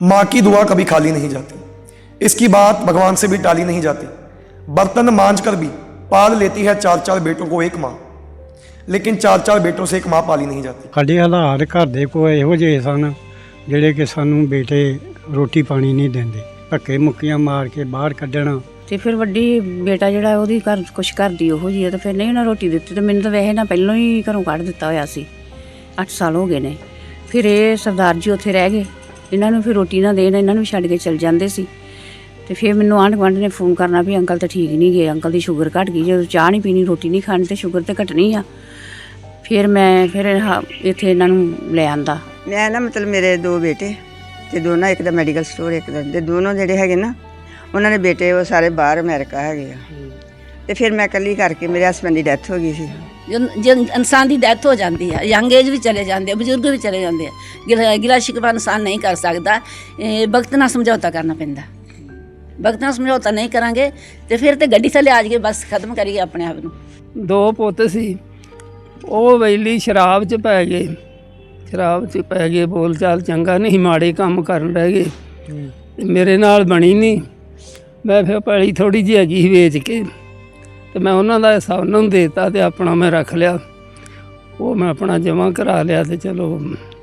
माँ की दुआ कभी खाली नहीं जाती इसकी बात भगवान से भी टाली नहीं जाती बर्तन मांझ कर भी पाल लेती है चार चार बेटों को एक माँ लेकिन चार चार बेटों से एक माँ पाली नहीं जाती ਸਾਡੇ ਹਾਲਾਤ ਘਰ ਦੇ ਕੋਈ ਇਹੋ ਜਿਹੇ ਸਨ ਜਿਹੜੇ ਕਿ ਸਾਨੂੰ ਬੇਟੇ ਰੋਟੀ ਪਾਣੀ ਨਹੀਂ ਦਿੰਦੇ ਧੱਕੇ ਮੁੱਕੀਆਂ ਮਾਰ ਕੇ ਬਾਹਰ ਕੱਢਣਾ ਤੇ ਫਿਰ ਵੱਡੀ ਬੇਟਾ ਜਿਹੜਾ ਹੈ ਉਹਦੀ ਘਰ ਕੁਛ ਕਰਦੀ ਉਹੋ ਜੀ ਹੈ ਤੇ ਫਿਰ ਨਹੀਂ ਉਹਨਾਂ ਰੋਟੀ ਦਿੱਤੀ ਤੇ ਮੈਨੂੰ ਤਾਂ ਵੈਸੇ ਨਾ ਪਹਿਲਾਂ ਹੀ ਘਰੋਂ ਕੱਢ ਦਿੱਤਾ ਹੋਇਆ ਸੀ 8 ਸਾਲ ਹੋ ਗਏ ਨੇ ਫਿਰ ਇਹ ਸਰਦਾਰ ਜੀ ਉੱਥੇ ਰਹਿ ਗਏ ਇਹਨਾਂ ਨੂੰ ਫਿਰ ਰੋਟੀ ਨਾ ਦੇਣ ਇਹਨਾਂ ਨੂੰ ਛੱਡ ਕੇ ਚਲ ਜਾਂਦੇ ਸੀ। ਤੇ ਫਿਰ ਮੈਨੂੰ ਆਂਢ ਗੁਆਂਢ ਨੇ ਫੋਨ ਕਰਨਾ ਵੀ ਅੰਕਲ ਤਾਂ ਠੀਕ ਨਹੀਂ ਗਏ ਅੰਕਲ ਦੀ ਸ਼ੂਗਰ ਘਟ ਗਈ ਜਦੋਂ ਚਾਹ ਨਹੀਂ ਪੀਣੀ ਰੋਟੀ ਨਹੀਂ ਖਾਣੀ ਤੇ ਸ਼ੂਗਰ ਤੇ ਘਟਣੀ ਆ। ਫਿਰ ਮੈਂ ਫਿਰ ਇੱਥੇ ਇਹਨਾਂ ਨੂੰ ਲੈ ਆਂਦਾ। ਮੈਂ ਨਾ ਮਤਲਬ ਮੇਰੇ ਦੋ ਬੇਟੇ ਤੇ ਦੋਨਾਂ ਇੱਕ ਦਾ ਮੈਡੀਕਲ ਸਟੋਰ ਇੱਕ ਦਾ ਤੇ ਦੋਨੋਂ ਜਿਹੜੇ ਹੈਗੇ ਨਾ ਉਹਨਾਂ ਦੇ ਬੇਟੇ ਉਹ ਸਾਰੇ ਬਾਹਰ ਅਮਰੀਕਾ ਹੈਗੇ ਆ। ਤੇ ਫਿਰ ਮੈਂ ਇਕੱਲੀ ਕਰਕੇ ਮੇਰੇ ਹਸਬੰਦ ਦੀ ਡੈਥ ਹੋ ਗਈ ਸੀ। ਜਨ ਜਨ- ਇਨਸਾਨ ਦੀ ਡੈਥ ਹੋ ਜਾਂਦੀ ਹੈ ਯੰਗ ਏਜ ਵੀ ਚਲੇ ਜਾਂਦੇ ਆ ਬਜ਼ੁਰਗ ਵੀ ਚਲੇ ਜਾਂਦੇ ਆ। ਗਿਲਾ ਗਿਲਾ ਸ਼ਿਕਵਾ ਇਨਸਾਨ ਨਹੀਂ ਕਰ ਸਕਦਾ। ਇਹ ਵਕਤ ਨਾਲ ਸਮਝੌਤਾ ਕਰਨਾ ਪੈਂਦਾ। ਵਕਤ ਨਾਲ ਸਮਝੌਤਾ ਨਹੀਂ ਕਰਾਂਗੇ ਤੇ ਫਿਰ ਤੇ ਗੱਡੀ ਥੱਲੇ ਆ ਜਾਈਏ ਬਸ ਖਤਮ ਕਰੀਏ ਆਪਣੇ ਆਪ ਨੂੰ। ਦੋ ਪੁੱਤ ਸੀ। ਉਹ ਵੈਲੀ ਸ਼ਰਾਬ 'ਚ ਪੈ ਗਏ। ਸ਼ਰਾਬ 'ਚ ਪੈ ਗਏ ਬੋਲ ਚਾਲ ਚੰਗਾ ਨਹੀਂ ਮਾੜੇ ਕੰਮ ਕਰਨ ਰਹਿ ਗਏ। ਤੇ ਮੇਰੇ ਨਾਲ ਬਣੀ ਨਹੀਂ। ਮੈਂ ਫਿਰ ਪੈਲੀ ਥੋੜੀ ਜਿਹੀ ਹੈਗੀ ਸੀ ਵੇਚ ਕੇ। ਤੇ ਮੈਂ ਉਹਨਾਂ ਦਾ ਹਿੱਸਾ ਉਹਨਾਂ ਨੂੰ ਦੇਤਾ ਤੇ ਆਪਣਾ ਮੈਂ ਰੱਖ ਲਿਆ। ਉਹ ਮੈਂ ਆਪਣਾ ਜਮ੍ਹਾਂ ਕਰਾ ਲਿਆ ਤੇ ਚਲੋ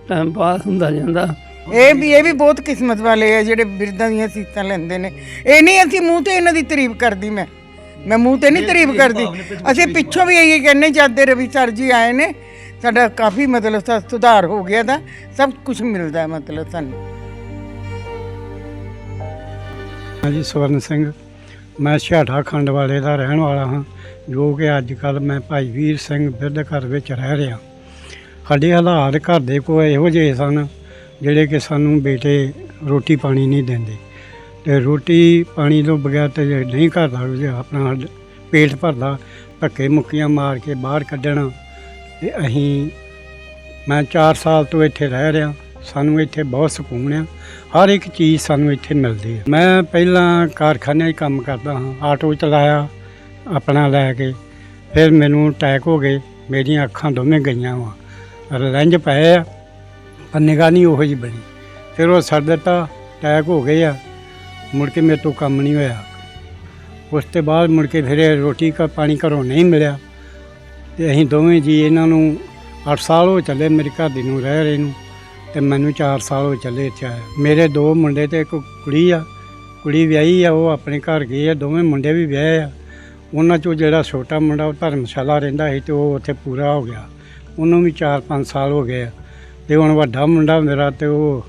ਟਾਈਮ ਪਾਸ ਹੁੰਦਾ ਜਾਂਦਾ। ਇਹ ਵੀ ਇਹ ਵੀ ਬਹੁਤ ਕਿਸਮਤ ਵਾਲੇ ਆ ਜਿਹੜੇ ਬਿਰਦਾਂ ਦੀਆਂ ਸੀਟਾਂ ਲੈਂਦੇ ਨੇ। ਇਹ ਨਹੀਂ ਅਸੀਂ ਮੂੰਹ ਤੇ ਇਹਨਾਂ ਦੀ ਤਾਰੀਫ ਕਰਦੀ ਮੈਂ। ਮੈਂ ਮੂੰਹ ਤੇ ਨਹੀਂ ਤਾਰੀਫ ਕਰਦੀ। ਅਸੀਂ ਪਿੱਛੋਂ ਵੀ ਇਹੀ ਕਹਿੰਨੇ ਜਾਂਦੇ ਰਵੀ ਸਰ ਜੀ ਆਏ ਨੇ ਸਾਡਾ ਕਾਫੀ ਮਤਲਬ ਸਾ- ਸੁਧਾਰ ਹੋ ਗਿਆ ਦਾ ਸਭ ਕੁਝ ਮਿਲਦਾ ਹੈ ਮਤਲਬ ਸਾਨੂੰ। ਹਾਂਜੀ ਸਵਰਨ ਸਿੰਘ। ਮੈਂ ਛਾਟਾ ਖੰਡ ਵਾਲੇ ਦਾ ਰਹਿਣ ਵਾਲਾ ਹਾਂ, ਜੋ ਕਿ ਅੱਜ ਕੱਲ ਮੈਂ ਭਾਈ ਵੀਰ ਸਿੰਘ ਬਿਰਧ ਘਰ ਵਿੱਚ ਰਹਿ ਰਿਹਾ। ਸਾਡੇ ਹਾਲਾਤ ਘਰ ਦੇ ਕੋਈ ਇਹੋ ਜਿਹੇ ਸਨ, ਜਿਹੜੇ ਕਿ ਸਾਨੂੰ ਬੇਟੇ ਰੋਟੀ ਪਾਣੀ ਨਹੀਂ ਦਿੰਦੇ। ਤੇ ਰੋਟੀ ਪਾਣੀ ਤੋਂ ਬਗੈਰ ਤੇ ਨਹੀਂ ਘਰ ਦਾ ਆਪਣਾ ਪੇਟ ਭਰਦਾ, ਧੱਕੇ ਮੁੱਕੀਆਂ ਮਾਰ ਕੇ ਬਾਹਰ ਕੱਢਣਾ, ਤੇ ਅਸੀਂ, ਮੈਂ 4 ਸਾਲ ਤੋਂ ਇੱਥੇ ਰਹਿ ਰਿਹਾ। ਸਾਨੂੰ ਇੱਥੇ ਬਹੁਤ ਸਕੂਨ ਆ। ਹਰ ਇੱਕ ਚੀਜ਼ ਸਾਨੂੰ ਇੱਥੇ ਮਿਲਦੀ ਹੈ ਮੈਂ ਪਹਿਲਾਂ ਕਾਰਖਾਨੇ 'ਚ ਕੰਮ ਕਰਦਾ ਹਾਂ। ਆਟੋ ਚਲਾਇਆ, ਆਪਣਾ ਲੈ ਕੇ। ਫਿਰ ਮੈਨੂੰ ਅਟੈਕ ਹੋ ਗਏ। ਮੇਰੀਆਂ ਅੱਖਾਂ ਦੋਵੇਂ ਗਈਆਂ ਵਾ। ਰਲੰਜ ਪਏ ਆ, ਪਰ ਨਿਗਾਹ ਨਹੀਂ ਉਹੋ ਜਿਹੀ ਬਣੀ। ਫਿਰ ਉਹ ਛੱਡ ਦਿੱਤਾ ਅਟੈਕ ਹੋ ਗਏ ਆ। ਮੁੜ ਕੇ ਮੇਰੇ ਤੋਂ ਕੰਮ ਨਹੀਂ ਹੋਇਆ। ਉਸ ਤੋਂ ਬਾਅਦ ਮੁੜ ਕੇ ਫਿਰ ਰੋਟੀ ਕਾ ਪਾਣੀ ਘਰੋਂ ਨਹੀਂ ਮਿਲਿਆ। ਤੇ ਅਸੀਂ ਦੋਵੇਂ ਜੀ ਇਹਨਾਂ ਨੂੰ 8 ਸਾਲ ਹੋ ਚੱਲੇ ਮੇਰੇ ਘਰ ਦੀ ਨੂੰ ਰਹਿ ਰਹੇ ਨੂੰ। ਤੇ ਮੈਨੂੰ 4 ਸਾਲ ਹੋ ਚੱਲੇ ਇੱਥੇ ਆਇਆ ਮੇਰੇ ਦੋ ਮੁੰਡੇ ਤੇ ਇੱਕ ਕੁੜੀ ਆ, ਕੁੜੀ ਵਿਆਹੀ ਆ, ਉਹ ਆਪਣੇ ਘਰ ਗਈ ਆ, ਦੋਵੇਂ ਮੁੰਡੇ ਵੀ ਵਿਆਹੇ ਆ। ਉਹਨਾਂ ਚੋਂ ਜਿਹੜਾ ਛੋਟਾ ਮੁੰਡਾ ਉਹ ਧਰਮਸ਼ਾਲਾ ਰਹਿੰਦਾ ਸੀ ਤੇ ਉਹ ਉੱਥੇ ਪੂਰਾ ਹੋ ਗਿਆ। ਉਹਨੂੰ ਵੀ 4-5 ਸਾਲ ਹੋ ਗਏ ਆ। ਤੇ ਹੁਣ ਵੱਡਾ ਮੁੰਡਾ ਮੇਰਾ ਤੇ ਉਹ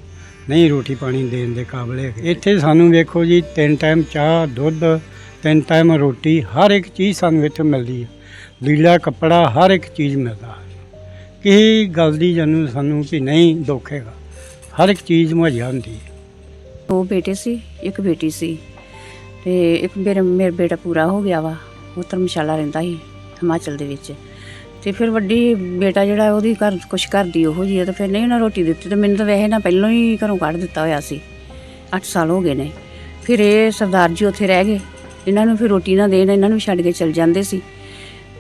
ਨਹੀਂ ਰੋਟੀ ਪਾਣੀ ਦੇਣ ਦੇ ਕਾਬਲ ਹੈ ਇੱਥੇ ਸਾਨੂੰ ਵੇਖੋ ਜੀ, ਤਿੰਨ ਟਾਈਮ ਚਾਹ, ਦੁੱਧ, ਤਿੰਨ ਟਾਈਮ ਰੋਟੀ, ਹਰ ਇੱਕ ਚੀਜ਼ ਸਾਨੂੰ ਇੱਥੇ ਮਿਲਦੀ ਹੈ ਲੀੜਾ ਕੱਪੜਾ, ਹਰ ਇੱਕ ਚੀਜ਼ ਮਿਲਦਾ। ਹੈ ਕਿਸੇ ਗੱਲ ਦੀ ਜਾਨੂੰ ਸਾਨੂੰ ਕਿ ਨਹੀਂ ਦੁੱਖ ਹੈਗਾ। ਹਰ ਇੱਕ ਚੀਜ਼ ਮੁਹੱਈਆ ਹੁੰਦੀ ਹੈ। ਦੋ ਬੇਟੇ ਸੀ, ਇੱਕ ਬੇਟੀ ਸੀ ਤੇ ਇੱਕ ਮੇਰਾ ਮੇਰਾ ਬੇਟਾ ਪੂਰਾ ਹੋ ਗਿਆ ਵਾ, ਉਹ ਧਰਮਸ਼ਾਲਾ ਰਹਿੰਦਾ ਸੀ ਹਿਮਾਚਲ ਦੇ ਵਿੱਚ। ਤੇ ਫਿਰ ਵੱਡੀ ਬੇਟਾ ਜਿਹੜਾ ਉਹਦੀ ਘਰ ਕੁਛ ਕਰਦੀ ਉਹੋ ਜੀ ਹੈ ਤੇ ਫਿਰ ਨਹੀਂ ਉਹਨਾਂ ਰੋਟੀ ਦਿੱਤੀ ਤੇ ਮੈਨੂੰ ਤਾਂ ਵੈਸੇ ਨਾ ਪਹਿਲਾਂ ਹੀ ਘਰੋਂ ਕੱਢ ਦਿੱਤਾ ਹੋਇਆ ਸੀ। 8 ਸਾਲ ਹੋ ਗਏ ਨੇ। ਫਿਰ ਇਹ ਸਰਦਾਰ ਜੀ ਉੱਥੇ ਰਹਿ ਗਏ। ਇਹਨਾਂ ਨੂੰ ਫਿਰ ਰੋਟੀ ਨਾ ਦੇਣ, ਇਹਨਾਂ ਨੂੰ ਛੱਡ ਕੇ ਚਲ ਜਾਂਦੇ ਸੀ।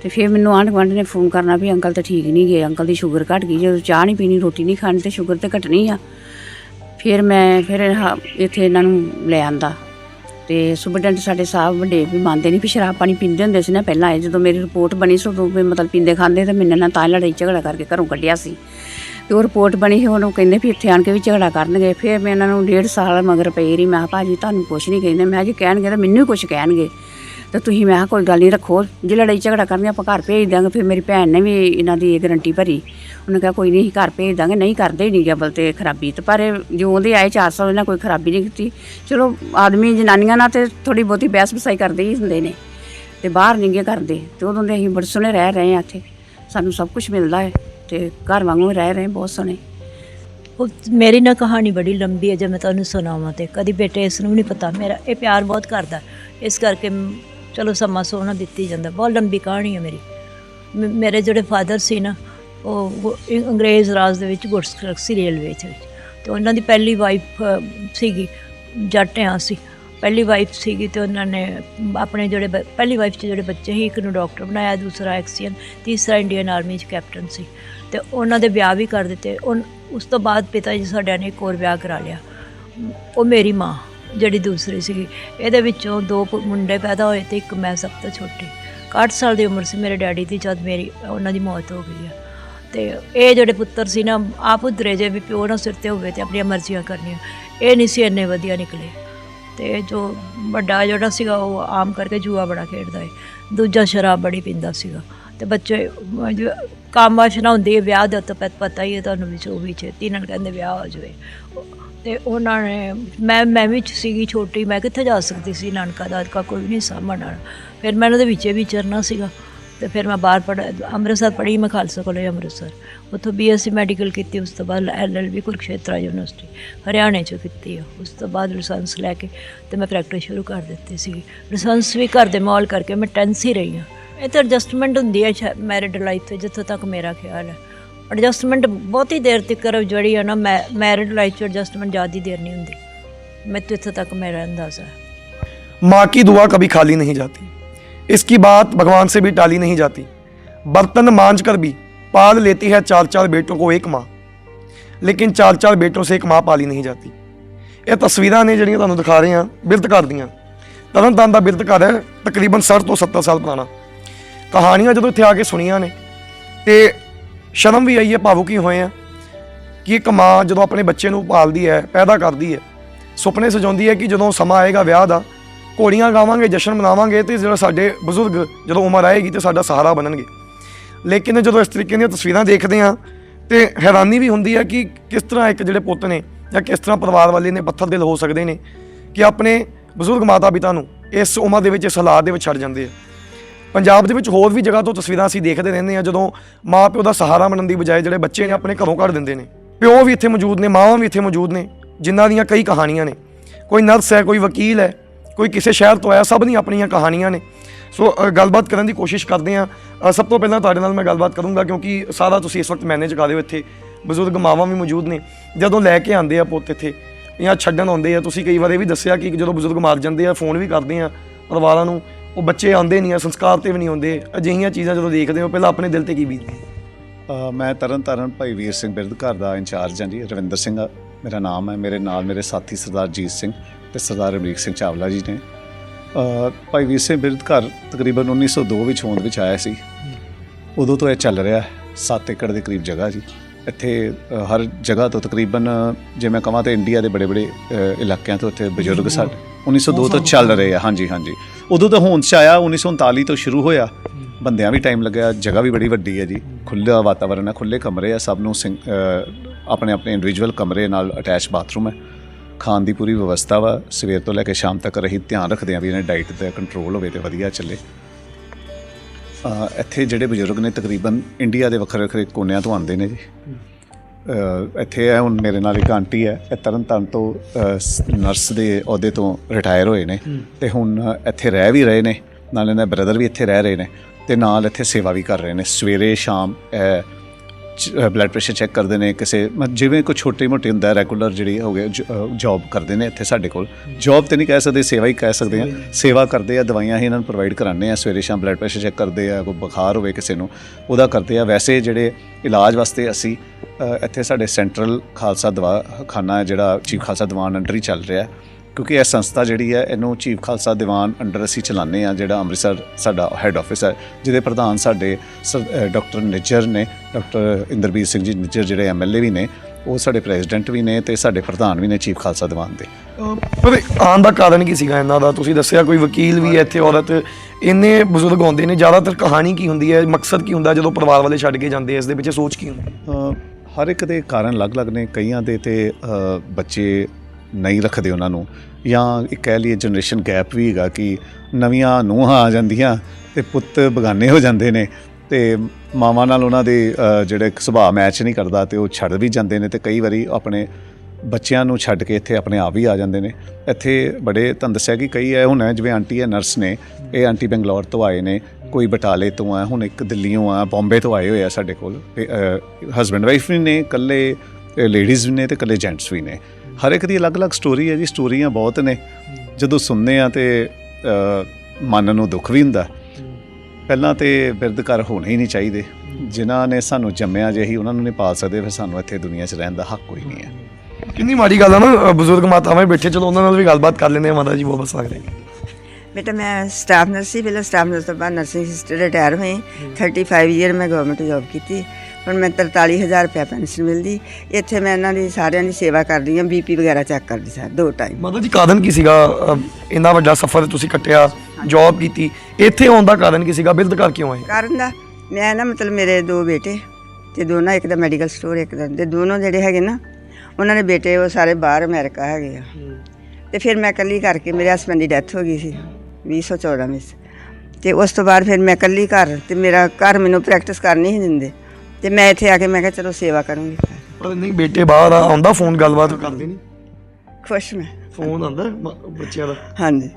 ਤੇ ਫਿਰ ਮੈਨੂੰ ਆਂਢ ਗੁਆਂਢ ਨੇ ਫੋਨ ਕਰਨਾ ਵੀ ਅੰਕਲ ਤਾਂ ਠੀਕ ਨਹੀਂ ਗਏ, ਅੰਕਲ ਦੀ ਸ਼ੂਗਰ ਘਟ ਗਈ, ਜਦੋਂ ਚਾਹ ਨਹੀਂ ਪੀਣੀ, ਰੋਟੀ ਨਹੀਂ ਖਾਣੀ ਤੇ ਸ਼ੂਗਰ ਤੇ ਘਟਣੀ ਆ। ਫਿਰ ਮੈਂ ਫਿਰ ਇਹ- ਇੱਥੇ ਇਹਨਾਂ ਨੂੰ ਲੈ ਆਂਦਾ। ਤੇ ਸੁਪਰਡੈਂਟ ਸਾਡੇ ਸਾਹਿਬ ਵੱਡੇ ਵੀ ਮੰਨਦੇ ਨਹੀਂ ਵੀ ਸ਼ਰਾਬ ਪਾਣੀ ਪੀਂਦੇ ਹੁੰਦੇ ਸੀ ਨਾ ਪਹਿਲਾਂ ਇਹ, ਜਦੋਂ ਮੇਰੀ ਰਿਪੋਰਟ ਬਣੀ ਸੀ ਉਦੋਂ ਵੀ ਮਤਲਬ ਪੀਂਦੇ ਖਾਂਦੇ ਤੇ ਮੈਨੂੰ ਨਾਲ ਤਾਂ ਲੜਾਈ ਝਗੜਾ ਕਰਕੇ ਘਰੋਂ ਕੱਢਿਆ ਸੀ। ਤੇ ਉਹ ਰਿਪੋਰਟ ਬਣੀ ਸੀ, ਉਹਨੂੰ ਕਹਿੰਦੇ ਵੀ ਇੱਥੇ ਆਣ ਕੇ ਵੀ ਝਗੜਾ ਕਰਨਗੇ। ਫਿਰ ਮੈਂ ਇਹਨਾਂ ਨੂੰ ਡੇਢ ਸਾਲ ਮਗਰ ਪਈ ਰਹੀ, ਮੈਂ ਕਿਹਾ ਭਾਜੀ ਤੁਹਾਨੂੰ ਕੁਛ ਨਹੀਂ ਕਹਿੰਦੇ, ਮੈਂ ਕਿਹਾ ਜੀ ਕਹਿਣਗੇ ਤਾਂ ਮੈਨੂੰ ਹੀ ਕੁਛ ਕਹਿਣਗੇ। ਤੇ ਤੁਸੀਂ ਮੈਂ ਕਿਹਾ ਕੋਈ ਗੱਲ ਨਹੀਂ ਰੱਖੋ, ਜੇ ਲੜਾਈ ਝਗੜਾ ਕਰਨੀ ਆਪਾਂ ਘਰ ਭੇਜ ਦਾਂਗੇ ਫਿਰ ਮੇਰੀ ਭੈਣ ਨੇ ਵੀ ਇਹਨਾਂ ਦੀ ਗਰੰਟੀ ਭਰੀ। ਉਹਨੇ ਕਿਹਾ ਕੋਈ ਨਹੀਂ, ਅਸੀਂ ਘਰ ਭੇਜ ਦਾਂਗੇ ਨਹੀਂ ਕਰਦੇ ਹੀ ਨਹੀਂ ਜਬਲ ਤੇ ਖਰਾਬੀ ਤੇ, ਪਰ ਇਹ ਜੋ ਉਹਦੇ ਆਏ 400 ਇਹਨਾਂ ਕੋਈ ਖਰਾਬੀ ਨਹੀਂ ਕੀਤੀ। ਚਲੋ, ਆਦਮੀ ਜਨਾਨੀਆਂ ਨਾਲ ਤੇ ਥੋੜੀ ਬਹੁਤੀ ਬਹਿਸ ਬਸਾਈ ਕਰਦੇ ਹੀ ਹੁੰਦੇ ਨੇ ਤੇ ਬਾਹਰ ਨਹੀਂ ਗਏ ਕਰਦੇ ਤੇ ਉਦੋਂ ਦੇ ਅਸੀਂ ਬੜੇ ਸੋਹਣੇ ਰਹਿ ਰਹੇ ਹਾਂ ਇੱਥੇ। ਸਾਨੂੰ ਸਭ ਕੁਝ ਮਿਲਦਾ ਹੈ ਤੇ ਘਰ ਵਾਂਗੂ ਰਹਿ ਰਹੇ ਬਹੁਤ ਸੋਹਣੇ। ਉਹ ਮੇਰੀ ਨਾ ਕਹਾਣੀ ਬੜੀ ਲੰਬੀ ਹੈ ਜੇ ਮੈਂ ਤੁਹਾਨੂੰ ਸੁਣਾਵਾਂ ਤੇ, ਕਦੀ ਬੇਟੇ ਇਸ ਨੂੰ ਵੀ ਨਹੀਂ ਪਤਾ, ਮੇਰਾ ਇਹ ਪਿਆਰ ਬਹੁਤ ਕਰਦਾ। ਇਸ ਕਰਕੇ ਚਲੋ ਸਮਾਂ ਸੋਹਣਾ ਦਿੱਤੀ ਜਾਂਦਾ, ਬਹੁਤ ਲੰਬੀ ਕਹਾਣੀ ਹੈ ਮੇਰੀ। ਮ- ਮੇਰੇ ਜਿਹੜੇ ਫਾਦਰ ਸੀ ਨਾ, ਉਹ ਅੰਗਰੇਜ਼ ਰਾਜ ਦੇ ਵਿੱਚ ਗੁਰਸਖਰਕਸੀ ਰੇਲਵੇ 'ਚ ਤੇ ਉਹਨਾਂ ਦੀ ਪਹਿਲੀ ਵਾਈਫ ਸੀਗੀ ਜੱਟਿਆਂ ਸੀ। ਪਹਿਲੀ ਵਾਈਫ ਸੀਗੀ ਤੇ ਉਹਨਾਂ ਨੇ ਆਪਣੇ ਜਿਹੜੇ ਬ- ਪਹਿਲੀ ਵਾਈਫ 'ਚ ਜਿਹੜੇ ਬੱਚੇ ਸੀ, ਇੱਕ ਨੂੰ ਡਾਕਟਰ ਬਣਾਇਆ, ਦੂਸਰਾ ਐਕਸੀਅਨ ਤੀਸਰਾ ਇੰਡੀਅਨ ਆਰਮੀ 'ਚ ਕੈਪਟਨ ਸੀ। ਤੇ ਉਹਨਾਂ ਦੇ ਵਿਆਹ ਵੀ ਕਰ ਦਿੱਤੇ। ਉਨ- ਉਸ ਤੋਂ ਬਾਅਦ ਪਿਤਾ ਜੀ ਸਾਡਿਆਂ ਨੇ ਇੱਕ ਹੋਰ ਵਿਆਹ ਕਰਾ ਲਿਆ। ਉਹ ਮੇਰੀ ਮਾਂ। ਜਿਹੜੀ ਦੂਸਰੀ ਸੀਗੀ ਇਹਦੇ ਵਿੱਚੋਂ ਦੋ ਮੁੰਡੇ ਪੈਦਾ ਹੋਏ ਤੇ ਇੱਕ ਮੈਂ ਸਭ ਤੋਂ ਛੋਟੀ। 8 ਸਾਲ ਦੀ ਉਮਰ ਸੀ ਮੇਰੇ ਡੈਡੀ ਦੀ ਜਦ ਮੇਰੀ ਉਹਨਾਂ ਦੀ ਮੌਤ ਹੋ ਗਈ ਹੈ ਤੇ ਇਹ ਜਿਹੜੇ ਪੁੱਤਰ ਸੀ ਨਾ ਆਪ ਉਧਰੇ ਜੇ ਵੀ ਪਿਓ ਨਾਲ ਸਿਰ ਤੇ ਹੋਵੇ ਤੇ ਆਪਣੀਆਂ ਮਰਜ਼ੀਆਂ ਕਰਨੀਆਂ। ਇਹ ਨਹੀਂ ਸੀ ਇੰਨੇ ਵਧੀਆ ਨਿਕਲੇ। ਤੇ ਜੋ ਵੱਡਾ ਜਿਹੜਾ ਸੀਗਾ ਉਹ ਆਮ ਕਰਕੇ ਜੂਆ ਬੜਾ ਖੇਡਦਾ ਹੈ ਦੂਜਾ ਸ਼ਰਾਬ ਬੜੀ ਪੀਂਦਾ ਸੀਗਾ। ਤੇ ਬੱਚੇ ਅਹ, ਜੋ ਕੰਮ ਵਾਸ਼ਨਾ ਹੁੰਦੀ ਹੈ ਵਿਆਹ ਦਾ ਤਾਂ ਪਤਾ ਹੀ ਹੈ ਤੁਹਾਨੂੰ ਵੀ ਜੋ ਵੀ ਛੇਤੀ ਨਾਲ ਕਹਿੰਦੇ ਵਿਆਹ ਹੋ ਜਾਵੇ। ਤੇ ਉਹਨਾਂ ਨੇ, ਮੈਂ ਮੈਂ ਵਿੱਚ ਸੀਗੀ ਛੋਟੀ, ਮੈਂ ਕਿੱਥੇ ਜਾ ਸਕਦੀ ਸੀ ਨਾਨਕਾ ਦਾਦਕਾ, ਕੋਈ ਨਹੀਂ ਸਾਂਭਣ ਵਾਲਾ ਫਿਰ ਮੈਂ ਉਹਨਾਂ ਦੇ ਵਿੱਚੇ ਵਿਚਰਨਾ ਸੀਗਾ। ਤੇ ਫਿਰ ਮੈਂ ਬਾਹਰ ਪੜ੍ਹ, ਅੰਮ੍ਰਿਤਸਰ ਪੜ੍ਹੀ ਮੈਂ ਖਾਲਸਾ ਕਾਲਜ ਅੰਮ੍ਰਿਤਸਰ। ਉੱਥੋਂ ਬੀਐਸਸੀ ਮੈਡੀਕਲ ਕੀਤੀ, ਉਸ ਤੋਂ ਬਾਅਦ ਐਲਐਲਬੀ ਕੁਰਕਸ਼ੇਤਰਾ ਯੂਨੀਵਰਸਿਟੀ ਹਰਿਆਣੇ ਚ ਕੀਤੀ ਆ ਉਸ ਤੋਂ ਬਾਅਦ ਲਾਇਸੈਂਸ ਲੈ ਕੇ ਤੇ ਮੈਂ ਪ੍ਰੈਕਟਿਸ ਸ਼ੁਰੂ ਕਰ ਦਿੱਤੀ ਸੀ ਲਾਇਸੈਂਸ ਵੀ ਘਰ ਦੇ ਮਾਹੌਲ ਕਰਕੇ ਮੈਂ ਟੈਂਸ ਹੀ ਰਹੀ ਹਾਂ। ਇਹ ਤਾਂ ਐਡਜਸਟਮੈਂਟ ਹੁੰਦੀ ਹੈ ਮੈਰਿਡ ਲਾਈਫ ਤੇ ਜਿੱਥੋਂ ਤੱਕ ਮੇਰਾ ਖਿਆਲ ਹੈ। ਐਡਜਸਟਮੈਂਟ ਬਹੁਤੀ ਦੇਰ ਤੱਕ ਜਿਹੜੀ ਹੈ ਨਾ ਮੈਂ ਮੈਰਿਡ ਲਾਈਫ ਚ ਐਡਜਸਟਮੈਂਟ ਜ਼ਿਆਦਾ ਦੇਰ ਨਹੀਂ ਹੁੰਦੀ ਮੈਂ ਇੱਥੋਂ ਤੱਕ ਮੇਰਾ ਅੰਦਾਜ਼ਾ ਹੈ माँ की दुआ कभी खाली नहीं जाती इसकी बात भगवान से भी टाली नहीं जाती बर्तन मांझ कर भी पाल लेती है चार चार बेटों को एक माँ ਲੇਕਿਨ ਚਾਰ ਚਾਰ ਬੇਟੋਂ ਸੇ ਇੱਕ ਮਾਂ ਪਾਲੀ ਨਹੀਂ ਜਾਂਦੀ ਇਹ ਤਸਵੀਰਾਂ ਨੇ ਜਿਹੜੀਆਂ ਤੁਹਾਨੂੰ ਦਿਖਾ ਰਹੇ ਹਾਂ ਬਿਰਧ ਘਰ ਦੀਆਂ ਤਰਨਤਾਰਨ ਦਾ ਬਿਰਧ ਘਰ ਹੈ ਤਕਰੀਬਨ 60 ਤੋਂ 70 ਸਾਲ ਪੁਰਾਣਾ ਕਹਾਣੀਆਂ ਜਦੋਂ ਇੱਥੇ ਆ ਕੇ ਸੁਣੀਆਂ ਨੇ ਤੇ ਸ਼ਰਮ ਵੀ ਆਈ ਹੈ, ਭਾਵੁਕ ਹੀ ਹੋਏ ਆ ਕਿ ਇੱਕ ਮਾਂ ਜਦੋਂ ਆਪਣੇ ਬੱਚੇ ਨੂੰ ਪਾਲਦੀ ਹੈ, ਪੈਦਾ ਕਰਦੀ ਹੈ, ਸੁਪਨੇ ਸਜਾਉਂਦੀ ਹੈ ਕਿ ਜਦੋਂ ਸਮਾਂ ਆਏਗਾ ਵਿਆਹ ਦਾ, ਘੋੜੀਆਂ ਗਾਵਾਂਗੇ, ਜਸ਼ਨ ਮਨਾਵਾਂਗੇ ਤੇ ਜਿਹੜਾ ਸਾਡੇ ਬਜ਼ੁਰਗ ਜਦੋਂ ਉਮਰ ਆਏਗੀ ਤੇ ਸਾਡਾ ਸਹਾਰਾ ਬਣਨਗੇ। ਲੇਕਿਨ ਜਦੋਂ ਇਸ ਤਰੀਕੇ ਦੀਆਂ ਤਸਵੀਰਾਂ ਦੇਖਦੇ ਹਾਂ ਤੇ ਹੈਰਾਨੀ ਵੀ ਹੁੰਦੀ ਹੈ ਕਿ ਕਿਸ ਤਰ੍ਹਾਂ ਇੱਕ ਜਿਹੜੇ ਪੁੱਤ ਨੇ ਜਾਂ ਕਿਸ ਤਰ੍ਹਾਂ ਪਰਿਵਾਰ ਵਾਲੇ ਨੇ ਪੱਥਰ ਦਿਲ ਹੋ ਸਕਦੇ ਨੇ ਕਿ ਆਪਣੇ ਬਜ਼ੁਰਗ ਮਾਤਾ ਪਿਤਾ ਨੂੰ ਇਸ ਉਮਰ ਦੇ ਵਿੱਚ ਇਸ ਹਾਲਾਤ ਦੇ ਵਿੱਚ ਛੱਡ ਜਾਂਦੇ ਆ। ਪੰਜਾਬ ਦੇ ਵਿੱਚ ਹੋਰ ਵੀ ਜਗ੍ਹਾ ਤੋਂ ਤਸਵੀਰਾਂ ਅਸੀਂ ਦੇਖਦੇ ਰਹਿੰਦੇ ਹਾਂ, ਜਦੋਂ ਮਾਂ ਪਿਓ ਦਾ ਸਹਾਰਾ ਮੰਨਣ ਦੀ ਬਜਾਏ ਜਿਹੜੇ ਬੱਚੇ ਨੇ ਆਪਣੇ ਘਰੋਂ ਕੱਢ ਦਿੰਦੇ ਨੇ। ਪਿਓ ਵੀ ਇੱਥੇ ਮੌਜੂਦ ਨੇ, ਮਾਵਾਂ ਵੀ ਇੱਥੇ ਮੌਜੂਦ ਨੇ, ਜਿਨ੍ਹਾਂ ਦੀਆਂ ਕਈ ਕਹਾਣੀਆਂ ਨੇ। ਕੋਈ ਨਰਸ ਹੈ, ਕੋਈ ਵਕੀਲ ਹੈ, ਕੋਈ ਕਿਸੇ ਸ਼ਹਿਰ ਤੋਂ ਆਇਆ, ਸਭ ਦੀਆਂ ਆਪਣੀਆਂ ਕਹਾਣੀਆਂ ਨੇ। ਸੋ ਗੱਲਬਾਤ ਕਰਨ ਦੀ ਕੋਸ਼ਿਸ਼ ਕਰਦੇ ਹਾਂ। ਸਭ ਤੋਂ ਪਹਿਲਾਂ ਤੁਹਾਡੇ ਨਾਲ ਮੈਂ ਗੱਲਬਾਤ ਕਰੂੰਗਾ, ਕਿਉਂਕਿ ਸਾਰਾ ਤੁਸੀਂ ਇਸ ਵਕਤ ਮੈਨੇਜ ਕਰ ਰਹੇ ਹੋ ਇੱਥੇ। ਬਜ਼ੁਰਗ ਮਾਵਾਂ ਵੀ ਮੌਜੂਦ ਨੇ। ਜਦੋਂ ਲੈ ਕੇ ਆਉਂਦੇ ਆ ਪੁੱਤ ਇੱਥੇ, ਜਾਂ ਛੱਡਣ ਆਉਂਦੇ ਆ, ਤੁਸੀਂ ਕਈ ਵਾਰ ਇਹ ਵੀ ਦੱਸਿਆ ਕਿ ਜਦੋਂ ਬਜ਼ੁਰਗ ਮਾਰ ਜਾਂਦੇ ਆ, ਫੋਨ ਵੀ ਕਰਦੇ ਆ ਪਰਿਵਾਰਾਂ ਨੂੰ ਉਹ ਬੱਚੇ ਆਉਂਦੇ ਨਹੀਂ ਆ ਸੰਸਕਾਰ ਤੇ ਵੀ ਨਹੀਂ ਆਉਂਦੇ ਅਜਿਹੀਆਂ ਚੀਜ਼ਾਂ ਜਦੋਂ ਦੇਖਦੇ ਹੋ ਪਹਿਲਾਂ ਆਪਣੇ ਦਿਲ ਤੇ ਕੀ ਬੀਤਦੀ ਹੈ? ਅ, ਮੈਂ ਤਰਨ ਤਾਰਨ ਭਾਈ ਵੀਰ ਸਿੰਘ ਬਿਰਧ ਘਰ ਦਾ ਇੰਚਾਰਜ ਹਾਂ ਜੀ ਰਵਿੰਦਰ ਸਿੰਘ ਮੇਰਾ ਨਾਮ ਹੈ ਮੇਰੇ ਨਾਲ ਮੇਰੇ ਸਾਥੀ ਸਰਦਾਰ ਜੀਤ ਸਿੰਘ ਤੇ ਸਰਦਾਰ ਅਮਰੀਕ ਸਿੰਘ ਚਾਵਲਾ ਜੀ ਨੇ। ਅ, ਭਾਈ ਵੀਰ ਸਿੰਘ ਬਿਰਧ ਘਰ ਤਕਰੀਬਨ 1902 ਵਿੱਚ ਹੋਂਦ ਵਿੱਚ ਆਇਆ ਸੀ। ਉਦੋਂ ਤੋਂ ਇਹ ਚੱਲ ਰਿਹਾ 7 ਏਕੜ ਦੇ ਕਰੀਬ ਜਗ੍ਹਾ ਜੀ। ਇੱਥੇ ਹਰ ਜਗ੍ਹਾ ਤੋਂ ਤਕਰੀਬਨ ਜੇ ਮੈਂ ਕਹਾਂ ਤਾਂ ਇੰਡੀਆ ਦੇ ਬੜੇ ਬੜੇ ਇਲਾਕਿਆਂ ਤੋਂ ਇੱਥੇ ਬਜ਼ੁਰਗ ਸਾਡੇ 1902 ਤੋਂ ਚੱਲ ਰਹੇ ਆ ਹਾਂਜੀ ਹਾਂਜੀ। ਉਦੋਂ ਤਾਂ ਹੋਂਦ ਚ ਆਇਆ 1939 ਤੋਂ ਸ਼ੁਰੂ ਹੋਇਆ। ਬੰਦਿਆਂ ਵੀ ਟਾਈਮ ਲੱਗਿਆ ਜਗ੍ਹਾ ਵੀ ਬੜੀ ਵੱਡੀ ਹੈ ਜੀ। ਖੁੱਲ੍ਹਾ ਵਾਤਾਵਰਣ ਹੈ ਖੁੱਲੇ ਕਮਰੇ ਆ ਸਭ ਨੂੰ ਆਪਣੇ ਆਪਣੇ ਇੰਡੀਵਿਜੂਅਲ ਕਮਰੇ ਨਾਲ ਅਟੈਚ ਬਾਥਰੂਮ ਹੈ। ਖਾਣ ਦੀ ਪੂਰੀ ਵਿਵਸਥਾ ਵਾ। ਸਵੇਰ ਤੋਂ ਲੈ ਕੇ ਸ਼ਾਮ ਤੱਕ ਰਹੀ ਧਿਆਨ ਰੱਖਦੇ ਆ ਵੀ ਇਹਨੇ ਡਾਈਟ ਦਾ ਕੰਟਰੋਲ ਹੋਵੇ ਤੇ ਵਧੀਆ ਚੱਲੇ। ਇੱਥੇ ਜਿਹੜੇ ਬਜ਼ੁਰਗ ਨੇ ਤਕਰੀਬਨ ਇੰਡੀਆ ਦੇ ਵੱਖਰੇ ਵੱਖਰੇ ਕੋਨਿਆਂ ਤੋਂ ਆਉਂਦੇ ਨੇ ਜੀ। ਇੱਥੇ ਹੈ ਹੁਣ ਮੇਰੇ ਨਾਲ ਇੱਕ ਆਂਟੀ ਹੈ ਇਹ ਤਰਨ ਤਾਰਨ ਤੋਂ ਨਰਸ ਦੇ ਅਹੁਦੇ ਤੋਂ ਰਿਟਾਇਰ ਹੋਏ ਨੇ ਤੇ ਹੁਣ ਇੱਥੇ ਰਹਿ ਵੀ ਰਹੇ ਨੇ ਨਾਲ ਇਹਨਾਂ ਬ੍ਰਦਰ ਵੀ ਇੱਥੇ ਰਹਿ ਰਹੇ ਨੇ ਤੇ ਨਾਲ ਇੱਥੇ ਸੇਵਾ ਵੀ ਕਰ ਰਹੇ ਨੇ। ਸਵੇਰੇ ਸ਼ਾਮ ਬਲੱਡ ਪ੍ਰੈਸ਼ਰ ਚੈੱਕ ਕਰਦੇ ਨੇ ਕਿਸੇ ਜਿਵੇਂ ਕੋਈ ਛੋਟੀ ਮੋਟੀ ਹੁੰਦਾ ਰੈਗੂਲਰ ਜਿਹੜੀ ਹੋ ਗਿਆ ਜੌਬ ਕਰਦੇ ਨੇ ਇੱਥੇ ਸਾਡੇ ਕੋਲ। ਜੌਬ ਤੇ ਨਹੀਂ ਕਹਿ ਸਕਦੇ ਸੇਵਾ ਹੀ ਕਹਿ ਸਕਦੇ ਆ ਸੇਵਾ ਕਰਦੇ ਆ ਦਵਾਈਆਂ ਹੀ ਇਹਨਾਂ ਨੂੰ ਪ੍ਰੋਵਾਈਡ ਕਰਾਉਂਦੇ ਆ ਸਵੇਰੇ ਸ਼ਾਮ ਬਲੱਡ ਪ੍ਰੈਸ਼ਰ ਚੈੱਕ ਕਰਦੇ ਆ ਕੋਈ ਬੁਖਾਰ ਹੋਵੇ ਕਿਸੇ ਨੂੰ ਉਹਦਾ ਕਰਦੇ ਆ। ਵੈਸੇ ਜਿਹੜੇ ਇਲਾਜ ਵਾਸਤੇ ਅਸੀਂ ਇੱਥੇ ਸਾਡੇ ਸੈਂਟਰਲ ਖਾਲਸਾ ਦਵਾ ਖਾਨਾ ਜਿਹੜਾ ਚੀਫ ਖਾਲਸਾ ਦੀਵਾਨ ਅੰਡਰ ਹੀ ਚੱਲ ਰਿਹਾ ਹੈ। ਕਿਉਂਕਿ ਇਹ ਸੰਸਥਾ ਜਿਹੜੀ ਹੈ ਇਹਨੂੰ ਚੀਫ ਖਾਲਸਾ ਦੀਵਾਨ ਅੰਡਰ ਅਸੀਂ ਚਲਾਉਂਦੇ ਆ ਜਿਹੜਾ ਅੰਮ੍ਰਿਤਸਰ ਸਾਡਾ ਹੈੱਡ ਆਫਿਸ ਹੈ ਜਿਹਦੇ ਪ੍ਰਧਾਨ ਸਾਡੇ ਡਾਕਟਰ ਨਿੱਜਰ ਨੇ ਡਾਕਟਰ ਇੰਦਰਬੀਰ ਸਿੰਘ ਜੀ ਨਿੱਜਰ ਜਿਹੜੇ ਐਮਐਲਏ ਵੀ ਨੇ ਉਹ ਸਾਡੇ ਪ੍ਰੈਜ਼ੀਡੈਂਟ ਵੀ ਨੇ ਤੇ ਸਾਡੇ ਪ੍ਰਧਾਨ ਵੀ ਨੇ ਚੀਫ ਖਾਲਸਾ ਦੀਵਾਨ ਦੇ। ਪਰ ਆਉਣ ਦਾ ਕਾਰਨ ਕੀ ਸੀਗਾ ਇਹਨਾਂ ਦਾ? ਤੁਸੀਂ ਦੱਸਿਆ ਕੋਈ ਵਕੀਲ ਵੀ ਹੈ ਇੱਥੇ ਔਰਤ ਇੰਨੇ ਬਜ਼ੁਰਗ ਆਉਂਦੇ ਨੇ ਜ਼ਿਆਦਾਤਰ ਕਹਾਣੀ ਕੀ ਹੁੰਦੀ ਹੈ? ਮਕਸਦ ਕੀ ਹੁੰਦਾ ਜਦੋਂ ਪਰਿਵਾਰ ਵਾਲੇ ਛੱਡ ਕੇ ਜਾਂਦੇ ਇਸ ਦੇ ਪਿੱਛੇ ਸੋਚ ਕੀ ਹੁੰਦੀ ਹਰ ਇੱਕ ਦੇ ਕਾਰਨ ਅਲੱਗ-ਅਲੱਗ ਨੇ ਕਈਆਂ ਦੇ ਤੇ ਬੱਚੇ ਨਹੀਂ ਰੱਖਦੇ ਉਹਨਾਂ ਨੂੰ। ਜਾਂ ਇੱਕ ਕਹਿ ਲਈਏ ਜਨਰੇਸ਼ਨ ਗੈਪ ਵੀ ਹੈਗਾ ਕਿ ਨਵੀਆਂ ਨੂੰਹਾਂ ਆ ਜਾਂਦੀਆਂ ਤੇ ਪੁੱਤ ਬਗਾਨੇ ਹੋ ਜਾਂਦੇ ਨੇ ਤੇ ਮਾਵਾਂ ਨਾਲ ਉਹਨਾਂ ਦੇ ਜਿਹੜੇ ਸੁਭਾਅ ਮੈਚ ਨਹੀਂ ਕਰਦਾ ਤੇ ਉਹ ਛੱਡ ਵੀ ਜਾਂਦੇ ਨੇ ਤੇ ਕਈ ਵਾਰੀ ਆਪਣੇ ਬੱਚਿਆਂ ਨੂੰ ਛੱਡ ਕੇ ਇੱਥੇ ਆਪਣੇ ਆਪ ਹੀ ਆ ਜਾਂਦੇ ਨੇ। ਇੱਥੇ ਬੜੇ ਤੁਹਾਨੂੰ ਦੱਸਿਆ ਕਿ ਕਈ ਐ ਹੁਣ ਹੈ, ਜਿਵੇਂ ਆਂਟੀ ਹੈ ਨਰਸ ਨੇ, ਇਹ ਆਂਟੀ ਬੰਗਲੌਰ ਤੋਂ ਆਏ ਨੇ, ਕੋਈ ਬਟਾਲੇ ਤੋਂ ਆ ਹੁਣ ਇੱਕ ਦਿੱਲੀੋਂ ਆ ਬੰਬੇ ਤੋਂ ਆਏ ਹੋਏ ਆ ਸਾਡੇ ਕੋਲ। ਹਸਬੰਡ ਵਾਈਫ ਵੀ ਨੇ, ਇਕੱਲੇ ਲੇਡੀਜ਼ ਵੀ ਨੇ ਤੇ ਇਕੱਲੇ ਜੈਂਟਸ ਵੀ ਨੇ। ਹਰ ਇੱਕ ਦੀ ਅਲੱਗ-ਅਲੱਗ ਸਟੋਰੀ ਹੈ ਜੀ ਸਟੋਰੀਆਂ ਬਹੁਤ ਨੇ। ਜਦੋਂ ਸੁਣਦੇ ਆ ਤੇ ਮਨ ਨੂੰ ਦੁੱਖ ਵੀ ਹੁੰਦਾ। ਪਹਿਲਾਂ ਤੇ ਬਿਰਧ ਘਰ ਹੋਣੇ ਹੀ ਨਹੀਂ ਚਾਹੀਦੇ। ਜਿਨ੍ਹਾਂ ਨੇ ਸਾਨੂੰ ਜੰਮਿਆ ਜੇ ਹੀ ਉਹਨਾਂ ਨੂੰ ਨਹੀਂ ਪਾਲ ਸਕਦੇ ਫਿਰ ਸਾਨੂੰ ਇੱਥੇ ਦੁਨੀਆ 'ਚ ਰਹਿਣ ਦਾ ਹੱਕ ਕੋਈ ਨਹੀਂ ਹੈ। ਕਿੰਨੀ ਮਾੜੀ ਗੱਲ ਆ ਨਾ ਬਜ਼ੁਰਗ ਮਾਤਾਵਾਂ ਬੈਠੇ ਚਲੋ ਉਹਨਾਂ ਨਾਲ ਵੀ ਗੱਲਬਾਤ ਕਰ ਲੈਂਦੇ ਆ ਮਾਤਾ ਜੀ ਬਹੁਤ ਬਸ ਸਕਦੇ ਬੇਟਾ ਮੈਂ ਸਟਾਫ ਨਰਸ ਸੀ ਪਹਿਲਾਂ ਸਟਾਫ ਨਰਸ ਤੋਂ ਬਾਅਦ ਨਰਸਿੰਗ ਸਿਸਟਰ ਰਿਟਾਇਰ ਹੋਈ। 35 ਇਅਰ ਮੈਂ ਗਵਰਨਮੈਂਟ ਜੌਬ ਕੀਤੀ। ਹੁਣ ਮੈਂ 43000 ਰੁਪਏ ਪੈਨਸ਼ਨ ਮਿਲਦੀ। ਇੱਥੇ ਮੈਂ ਇਹਨਾਂ ਦੀ ਸਾਰਿਆਂ ਦੀ ਸੇਵਾ ਕਰਦੀ ਹਾਂ ਬੀਪੀ ਵਗੈਰਾ ਚੈੱਕ ਕਰਦੀ ਸਾਰ ਦੋ ਟਾਈਮ ਮਾਤਾ ਜੀ ਕਾਰਨ ਕੀ ਸੀਗਾ? ਇੰਨਾ ਵੱਡਾ ਸਫ਼ਰ ਤੁਸੀਂ ਕੱਟਿਆ ਜੌਬ ਕੀਤੀ ਇੱਥੇ ਆਉਣ ਦਾ ਕਾਰਨ ਕੀ ਸੀਗਾ? ਬਿਰਧ ਘਰ ਕਿਉਂ ਆਏ? ਕਾਰਨ ਦਾ ਮੈਂ ਨਾ ਮਤਲਬ ਮੇਰੇ ਦੋ ਬੇਟੇ ਤੇ ਦੋਨਾਂ ਇੱਕ ਦਾ ਮੈਡੀਕਲ ਸਟੋਰ ਇੱਕ ਦਾ ਤੇ ਦੋਨੋਂ ਜਿਹੜੇ ਹੈਗੇ ਨਾ ਉਹਨਾਂ ਦੇ ਬੇਟੇ ਉਹ ਸਾਰੇ ਬਾਹਰ ਅਮਰੀਕਾ ਹੈਗੇ ਆ। ਤੇ ਫਿਰ ਮੈਂ ਇਕੱਲੀ ਕਰਕੇ ਮੇਰੇ ਹਸਬੰਦ ਦੀ ਡੈਥ ਹੋ ਗਈ ਸੀ 2014 ਵਿੱਚ। ਤੇ ਉਸ ਤੋਂ ਬਾਅਦ ਫਿਰ ਮੈਂ ਇਕੱਲੀ ਘਰ ਤੇ ਮੇਰਾ ਘਰ ਮੈਨੂੰ ਪ੍ਰੈਕਟਿਸ ਕਰ ਨਹੀਂ ਸੀ ਦਿੰਦੇ। ਤੇ ਮੈਂ ਇੱਥੇ ਆ ਕੇ ਮੈਂ ਕਿਹਾ ਚਲੋ ਸੇਵਾ ਕਰੂੰਗੀ ਪਰ ਨਹੀਂ ਬੇਟੇ ਬਾਹਰ ਆ ਆਉਂਦਾ ਫੋਨ ਗੱਲਬਾਤ ਕਰਦੇ ਨਹੀਂ। ਖੁਸ਼ ਮੈਂ। ਫੋਨ ਆਉਂਦਾ ਬੱਚਿਆਂ ਦਾ। ਹਾਂਜੀ।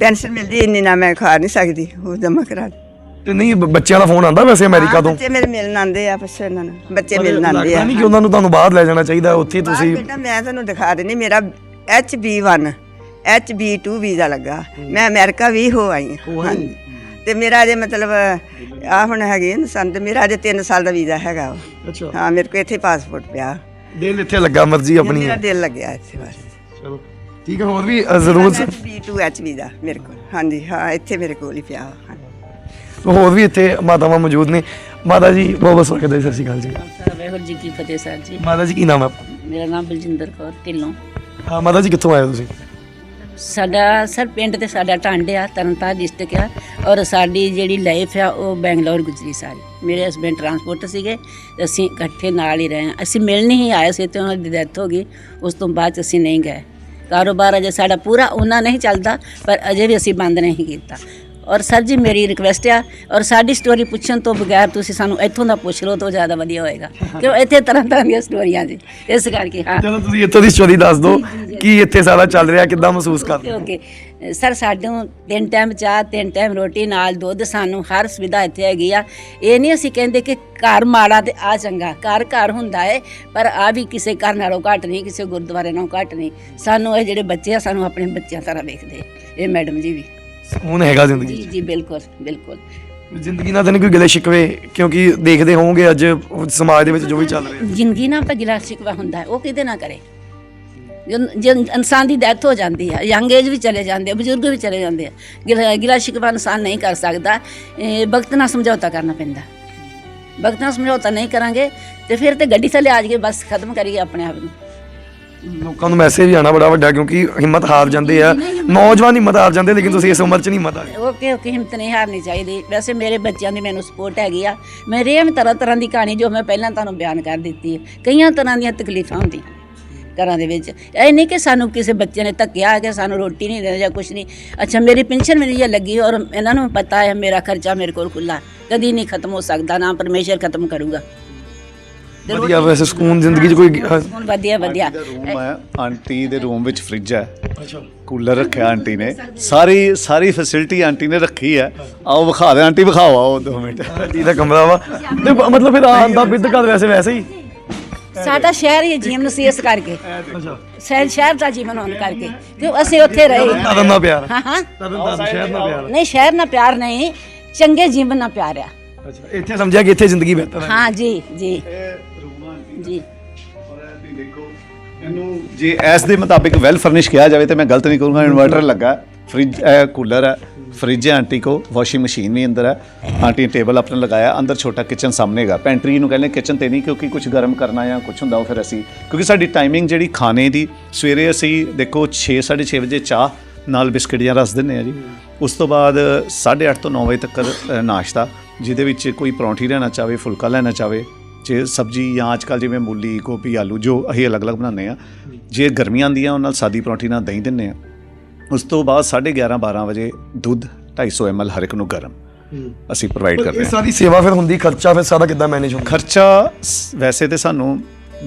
ਪੈਨਸ਼ਨ ਮਿਲਦੀ ਇੰਨੀ ਨਾ ਮੈਂ ਖਾ ਨਹੀਂ ਸਕਦੀ ਉਹ ਜਮ੍ਹਾਂ ਕਰਾ ਤੇ ਨਹੀਂ ਬ- ਬੱਚਿਆਂ ਦਾ ਫੋਨ ਆਉਂਦਾ ਵੈਸੇ ਅਮਰੀਕਾ ਤੋਂ? ਬੱਚੇ ਮੇਰੇ ਮਿਲਣ ਆਉਂਦੇ ਆ ਬਸ ਇਹਨਾਂ ਨੂੰ। ਬੱਚੇ ਮਿਲਣ ਆਉਂਦੇ ਲੱਗਦਾ ਆ ਨਹੀਂ ਕਿ ਉਹਨਾਂ ਨੂੰ ਤੁਹਾਨੂੰ ਬਾਹਰ ਲੈ ਜਾਣਾ ਚਾਹੀਦਾ ਉੱਥੇ ਤੁਸੀਂ ਬੇਟਾ ਮੈਂ ਤੁਹਾਨੂੰ ਦਿਖਾ ਦਿੰਦੀ ਮੇਰਾ HB1 HB2 ਵੀਜ਼ਾ ਲੱਗਾ। ਮੈਂ ਅਮਰੀਕਾ ਵੀ ਹੋ ਆਈ ਹਾਂ। ਹਾਂਜੀ। ਤੇ ਮੇਰਾ ਜੇ ਮਤਲਬ ਆ ਹੁਣ ਹੈਗੇ ਇਨਸਾਨ ਤੇ ਮੇਰਾ ਜੇ 3 ਸਾਲ ਦਾ ਵੀਜ਼ਾ ਹੈਗਾ ਵਾ। ਅੱਛਾ। ਹਾਂ ਮੇਰੇ ਕੋਲ ਇੱਥੇ ਪਾਸਪੋਰਟ ਪਿਆ। ਦਿਲ ਇੱਥੇ ਲੱਗਾ ਮਰਜ਼ੀ ਆਪਣੀ ਮੇਰਾ ਹੈ ਦਿਲ ਲੱਗਿਆ ਇੱਥੇ ਬਸ। ਚਲੋ ਠੀਕ ਹੈ ਹੋਰ ਵੀ ਅ, ਜ਼ਰੂਰ ਸ- HB2H ਵੀਜ਼ਾ ਮੇਰੇ ਕੋਲ। ਹਾਂਜੀ ਹਾਂ ਇੱਥੇ ਮੇਰੇ ਕੋਲ ਹੀ ਪਿਆ ਵਾ, ਹਾਂਜੀ। ਹੋਰ ਵੀ ਇੱਥੇ ਮਾਤਾਵਾਂ ਮੌਜੂਦ ਨੇ। ਮਾਤਾ ਜੀ ਬਹੁਤ ਬਹੁਤ ਸਵਾਗਤ ਹੈ ਸਤਿ ਸ਼੍ਰੀ ਅਕਾਲ ਜੀ। ਵਾਹਿਗੁਰੂ ਜੀ ਕੀ ਫਤਿਹ ਸਰ ਜੀ। ਮਾਤਾ ਜੀ ਕੀ ਨਾਮ ਹੈ? ਮੇਰਾ ਨਾਮ ਬਲਜਿੰਦਰ ਕੌਰ ਢਿੱਲੋਂ। ਹਾਂ ਮਾਤਾ ਜੀ ਕਿੱਥੋਂ ਆਏ ਹੋ ਤੁਸੀਂ? ਸਾਡਾ ਸਰ ਪਿੰਡ ਤੇ ਸਾਡਾ ਟਾਂਡ ਆ, ਤਰਨਤਾਰਨ ਡਿਸਟ੍ਰਿਕਟ ਆ, ਔਰ ਸਾਡੀ ਜਿਹੜੀ ਲਾਈਫ ਆ ਉਹ ਬੈਂਗਲੌਰ ਗੁਜ਼ਰੀ ਸਾਰੀ। ਮੇਰੇ ਹਸਬੰਡ ਟਰਾਂਸਪੋਰਟ ਸੀਗੇ ਅਸੀਂ ਇਕੱਠੇ ਨਾਲ ਹੀ ਰਹੇ ਹਾਂ। ਅਸੀਂ ਮਿਲਣ ਨਹੀਂ ਆਏ ਸੀ ਤੇ ਉਹਨਾਂ ਦੀ ਡੈਥ ਹੋ ਗਈ। ਉਸ ਤੋਂ ਬਾਅਦ 'ਚ ਅਸੀਂ ਨਹੀਂ ਗਏ। ਕਾਰੋਬਾਰ ਅਜੇ ਸਾਡਾ ਪੂਰਾ ਉਹਨਾਂ ਨਹੀਂ ਚੱਲਦਾ, ਪਰ ਅਜੇ ਵੀ ਅਸੀਂ ਬੰਦ ਨਹੀਂ ਕੀਤਾ। ਔਰ ਸਰ ਜੀ ਮੇਰੀ ਰਿਕਵੈਸਟ ਆ ਔਰ ਸਾਡੀ ਸਟੋਰੀ ਪੁੱਛਣ ਤੋਂ ਬਗੈਰ ਤੁਸੀਂ ਸਾਨੂੰ ਇੱਥੋਂ ਦਾ ਪੁੱਛ ਲਓ ਤਾਂ ਜ਼ਿਆਦਾ ਵਧੀਆ ਹੋਏਗਾ। ਕਿਉਂ ਇੱਥੇ ਤਰ੍ਹਾਂ ਤਰ੍ਹਾਂ ਦੀਆਂ ਸਟੋਰੀਆਂ ਜੀ। ਇਸ ਕਰਕੇ ਹਾਂ। ਚਲੋ ਤੁਸੀਂ ਇੱਥੋਂ ਦੀ ਸਟੋਰੀ ਦੱਸ ਦਿਓ ਕੀ ਇੱਥੇ ਸਾਰਾ ਚੱਲ ਰਿਹਾ ਕਿੱਦਾਂ ਮਹਿਸੂਸ ਕਰਦੇ ਹੋ? ਓਕੇ ਸਰ ਸਾਨੂੰ ਤਿੰਨ ਟਾਈਮ ਚਾਹ ਤਿੰਨ ਟਾਈਮ ਰੋਟੀ ਨਾਲ ਦੁੱਧ ਸਾਨੂੰ ਹਰ ਸੁਵਿਧਾ ਇੱਥੇ ਹੈਗੀ ਆ। ਇਹ ਨਹੀਂ ਅਸੀਂ ਕਹਿੰਦੇ ਕਿ ਘਰ ਮਾੜਾ ਤੇ ਆ ਚੰਗਾ। ਘਰ ਘਰ ਹੁੰਦਾ ਹੈ ਪਰ ਆ ਵੀ ਕਿਸੇ ਘਰ ਨਾਲੋਂ ਘੱਟ ਨਹੀਂ ਕਿਸੇ ਗੁਰਦੁਆਰੇ ਨਾਲੋਂ ਘੱਟ ਨਹੀਂ। ਸਾਨੂੰ ਇਹ ਜਿਹੜੇ ਬੱਚੇ ਆ ਸਾਨੂੰ ਆਪਣੇ ਬੱਚਿਆਂ ਤਰ੍ਹਾਂ ਵੇਖਦੇ। ਇਹ ਮੈਡਮ ਜੀ ਵੀ। ਸਕੂਨ ਹੈਗਾ ਜ਼ਿੰਦਗੀ ਜੀ ਜੀ ਬਿਲਕੁਲ ਬਿਲਕੁਲ। ਜ਼ਿੰਦਗੀ ਨਾਲ ਤਾਂ ਨਹੀਂ ਕੋਈ ਗਿਲੇ ਸ਼ਿਕਵੇ ਕਿਉਂਕਿ ਦੇਖਦੇ ਹੋਵੋਗੇ ਅੱਜ ਸਮਾਜ ਦੇ ਵਿੱਚ ਜੋ ਵੀ ਚੱਲ ਰਿਹਾ। ਜ਼ਿੰਦਗੀ ਨਾਲ ਤਾਂ ਗਿਲਾ ਸ਼ਿਕਵਾ ਹੁੰਦਾ ਹੈ ਉਹ ਕਿਹਦੇ ਨਾਲ ਕਰੇ? ਜਦੋਂ ਜੇ ਇਨਸਾਨ ਦੀ ਡੈਥ ਹੋ ਜਾਂਦੀ ਹੈ ਯੰਗ ਏਜ ਵੀ ਚਲੇ ਜਾਂਦੇ ਆ ਬਜ਼ੁਰਗ ਵੀ ਚਲੇ ਜਾਂਦੇ ਆ ਗਿਲਾ ਗਿਲਾ ਸ਼ਿਕਵਾ ਇਨਸਾਨ ਨਹੀਂ ਕਰ ਸਕਦਾ। ਇਹ ਵਕਤ ਨਾਲ ਸਮਝੌਤਾ ਕਰਨਾ ਪੈਂਦਾ। ਵਕਤ ਨਾਲ ਸਮਝੌਤਾ ਨਹੀਂ ਕਰਾਂਗੇ ਤੇ ਫਿਰ ਤੇ ਗੱਡੀ ਥੱਲੇ ਆ ਜਾਈਏ ਬਸ ਖਤਮ ਕਰੀਏ ਆਪਣੇ ਆਪ ਨੂੰ। ਲੋਕਾਂ ਨੂੰ ਮੈਸੇਜ ਵੀ ਆਣਾ ਬੜਾ ਵੱਡਾ ਕਿਉਂਕਿ ਹਿੰਮਤ ਹਾਰ ਜਾਂਦੇ ਆ। ਨੌਜਵਾਨ ਹਿੰਮਤ ਹਾਰ ਜਾਂਦੇ ਲੇਕਿਨ ਤੁਸੀਂ ਇਸ ਉਮਰ 'ਚ ਨਹੀਂ ਹਿੰਮਤ ਹਾਰੇ ਓਕੇ ਓਕੇ ਹਿੰਮਤ ਨਹੀਂ ਹਾਰਨੀ ਚਾਹੀਦੀ? ਵੈਸੇ ਮੇਰੇ ਬੱਚਿਆਂ ਦੀ ਮੈਨੂੰ ਸਪੋਰਟ ਹੈਗੀ ਆ। ਮੇਰੇ ਵੀ ਤਰ੍ਹਾਂ ਤਰ੍ਹਾਂ ਦੀ ਕਹਾਣੀ ਜੋ ਮੈਂ ਪਹਿਲਾਂ ਤੁਹਾਨੂੰ ਬਿਆਨ ਕਰ ਦਿੱਤੀ ਹੈ। ਕਈਆਂ ਤਰ੍ਹਾਂ ਦੀਆਂ ਤਕਲੀਫਾਂ ਹੁੰਦੀਆਂ ਘਰਾਂ ਦੇ ਵਿੱਚ। ਇਹ ਨਹੀਂ ਕਿ ਸਾਨੂੰ ਕਿਸੇ ਬੱਚੇ ਨੇ ਧੱਕਿਆ ਕਿ ਸਾਨੂੰ ਰੋਟੀ ਨਹੀਂ ਦੇਣਾ ਜਾਂ ਕੁਝ ਨਹੀਂ। ਅੱਛਾ ਮੇਰੀ ਪੈਨਸ਼ਨ ਮੇਰੀ ਇਹ ਲੱਗੀ ਔਰ ਇਹਨਾਂ ਨੂੰ ਪਤਾ ਹੈ ਮੇਰਾ ਖਰਚਾ ਮੇਰੇ ਕੋਲ ਖੁੱਲਾ ਕਦੀ ਨਹੀਂ ਖਤਮ ਹੋ ਸਕਦਾ ਨਾ ਪਰਮੇਸ਼ਰ ਖਤਮ ਕਰੂਗਾ। ਵਧੀਆ ਵੈਸੇ ਸਕੂਨ ਜ਼ਿੰਦਗੀ 'ਚ ਕੋਈ ਹੁਣ ਵਧੀਆ ਵਧੀਆ। ਰੂਮ ਹੈ ਆਂਟੀ ਦੇ ਰੂਮ ਵਿੱਚ ਫ੍ਰਿਜ ਹੈ। ਕੂਲਰ ਰੱਖਿਆ ਆਂਟੀ ਨੇ। ਸਾਰੀ ਸਾਰੀ ਫੈਸਿਲਿਟੀ ਆਂਟੀ ਨੇ ਰੱਖੀ ਹੈ। ਆਓ ਵਿਖਾ ਦੇ ਆਂਟੀ ਵਿਖਾਓ ਆਓ ਦੋ ਮਿੰਟ। ਆਂਟੀ ਦਾ ਕਮਰਾ ਵਾ। ਤੇ ਬ- ਮਤਲਬ ਫਿਰ ਆਂਦਾ ਬਿੱਧ ਘਰ ਵੈਸੇ ਵੈਸੇ ਹੀ? ਸਾਡਾ ਸ਼ਹਿਰ ਹੀ ਜੀਵਨ ਸੀ ਇਸ ਕਰਕੇ। ਅੱਛਾ। ਸ਼ਹਿਰ ਸ਼ਹਿਰ ਦਾ ਜੀਵਨ ਹੋਣ ਕਰਕੇ। ਕਿਉਂ ਅਸੀਂ ਉੱਥੇ ਰਹੇ। ਤਰਨ ਦਾ ਪਿਆਰ। ਹਾਂ ਹਾਂ। ਤਾਰਨ ਸ਼ਹਿਰ ਦਾ ਪਿਆਰ। ਨਹੀਂ ਸ਼ਹਿਰ ਨਾਲ ਪਿਆਰ ਨਹੀਂ ਚੰਗੇ ਜੀਵਨ ਨਾਲ ਪਿਆਰ ਆ ਅੱਛਾ ਇੱਥੇ ਸਮਝਿਆ ਕਿ ਇੱਥੇ ਜ਼ਿੰਦਗੀ ਬਿਹਤਰ ਹੈ। ਹਾਂ ਜੀ ਜੀ। ਦੇਖੋ, ਇਹਨੂੰ ਜੇ ਐਸ ਦੇ ਮੁਤਾਬਿਕ ਵੈਲ ਫਰਨਿਸ਼ ਕਿਹਾ ਜਾਵੇ ਤੇ ਮੈਂ ਗਲਤ ਨਹੀਂ ਕਰੂੰਗਾ ਇਨਵਰਟਰ ਲੱਗਾ ਫ੍ਰਿਜ ਹੈ ਕੂਲਰ ਹੈ ਫ੍ਰਿਜ ਹੈ ਆਂਟੀ ਕੋ ਵਾਸ਼ਿੰਗ ਮਸ਼ੀਨ ਵੀ ਅੰਦਰ ਹੈ ਆਂਟੀ ਨੇ ਟੇਬਲ ਆਪਣਾ ਲਗਾਇਆ, ਅੰਦਰ ਛੋਟਾ ਕਿਚਨ ਸਾਹਮਣੇ ਗਾ ਪੈਂਟਰੀ ਨੂੰ ਕਹਿੰਦੇ ਕਿਚਨ ਤੇ ਨਹੀਂ, ਕਿਉਂਕਿ ਕੁਝ ਗਰਮ ਕਰਨਾ ਜਾਂ ਕੁਝ ਹੁੰਦਾ, ਉਹ ਫਿਰ ਅਸੀਂ, ਕਿਉਂਕਿ ਸਾਡੀ ਟਾਈਮਿੰਗ ਜਿਹੜੀ ਖਾਣੇ ਦੀ, ਸਵੇਰੇ ਅਸੀਂ ਦੇਖੋ 6 6:30 ਵਜੇ ਚਾਹ ਨਾਲ ਬਿਸਕਟ ਜਾਂ ਰਸ ਦਿੰਦੇ ਆ ਜੀ। ਉਸ ਤੋਂ ਬਾਅਦ 8:30 ਤੋਂ 9 ਵਜੇ ਤੱਕ ਨਾਸ਼ਤਾ, ਜਿਹਦੇ ਵਿੱਚ ਕੋਈ ਪਰੌਂਠੀ ਲੈਣਾ ਚਾਹਵੇ ਫੁਲਕਾ ਲੈਣਾ ਚਾਹਵੇ ਜੇ ਸਬਜੀ ਜਾਂ ਅੱਜ ਕੱਲ੍ਹ ਜਿਵੇਂ ਮੂਲੀ ਗੋਭੀ ਆਲੂ ਜੋ ਅਸੀਂ ਅਲੱਗ-ਅਲੱਗ ਬਣਾਉਂਦੇ ਆ ਜੇ ਗਰਮੀਆਂ ਆਉਂਦੀਆਂ ਉਹਨਾਂ ਨਾਲ ਸਾਦੀ ਪਰੌਂਠੀ ਨਾਲ ਦਹੀਂ ਦਿੰਦੇ ਆ ਉਸ ਤੋਂ ਬਾਅਦ 11:30 12 ਵਜੇ ਦੁੱਧ 250 ml ਹਰ ਇੱਕ ਨੂੰ ਗਰਮ ਅਸੀਂ ਪ੍ਰੋਵਾਈਡ ਕਰਦੇ ਇਹ ਹਾਂ। ਸਾਰੀ ਸੇਵਾ ਫਿਰ ਹੁੰਦੀ ਖਰਚਾ ਫਿਰ ਸਾਰਾ ਕਿੱਦਾਂ ਮੈਨੇਜ ਹੁੰਦਾ? ਖਰਚਾ ਵੈਸੇ ਤੇ ਸਾਨੂੰ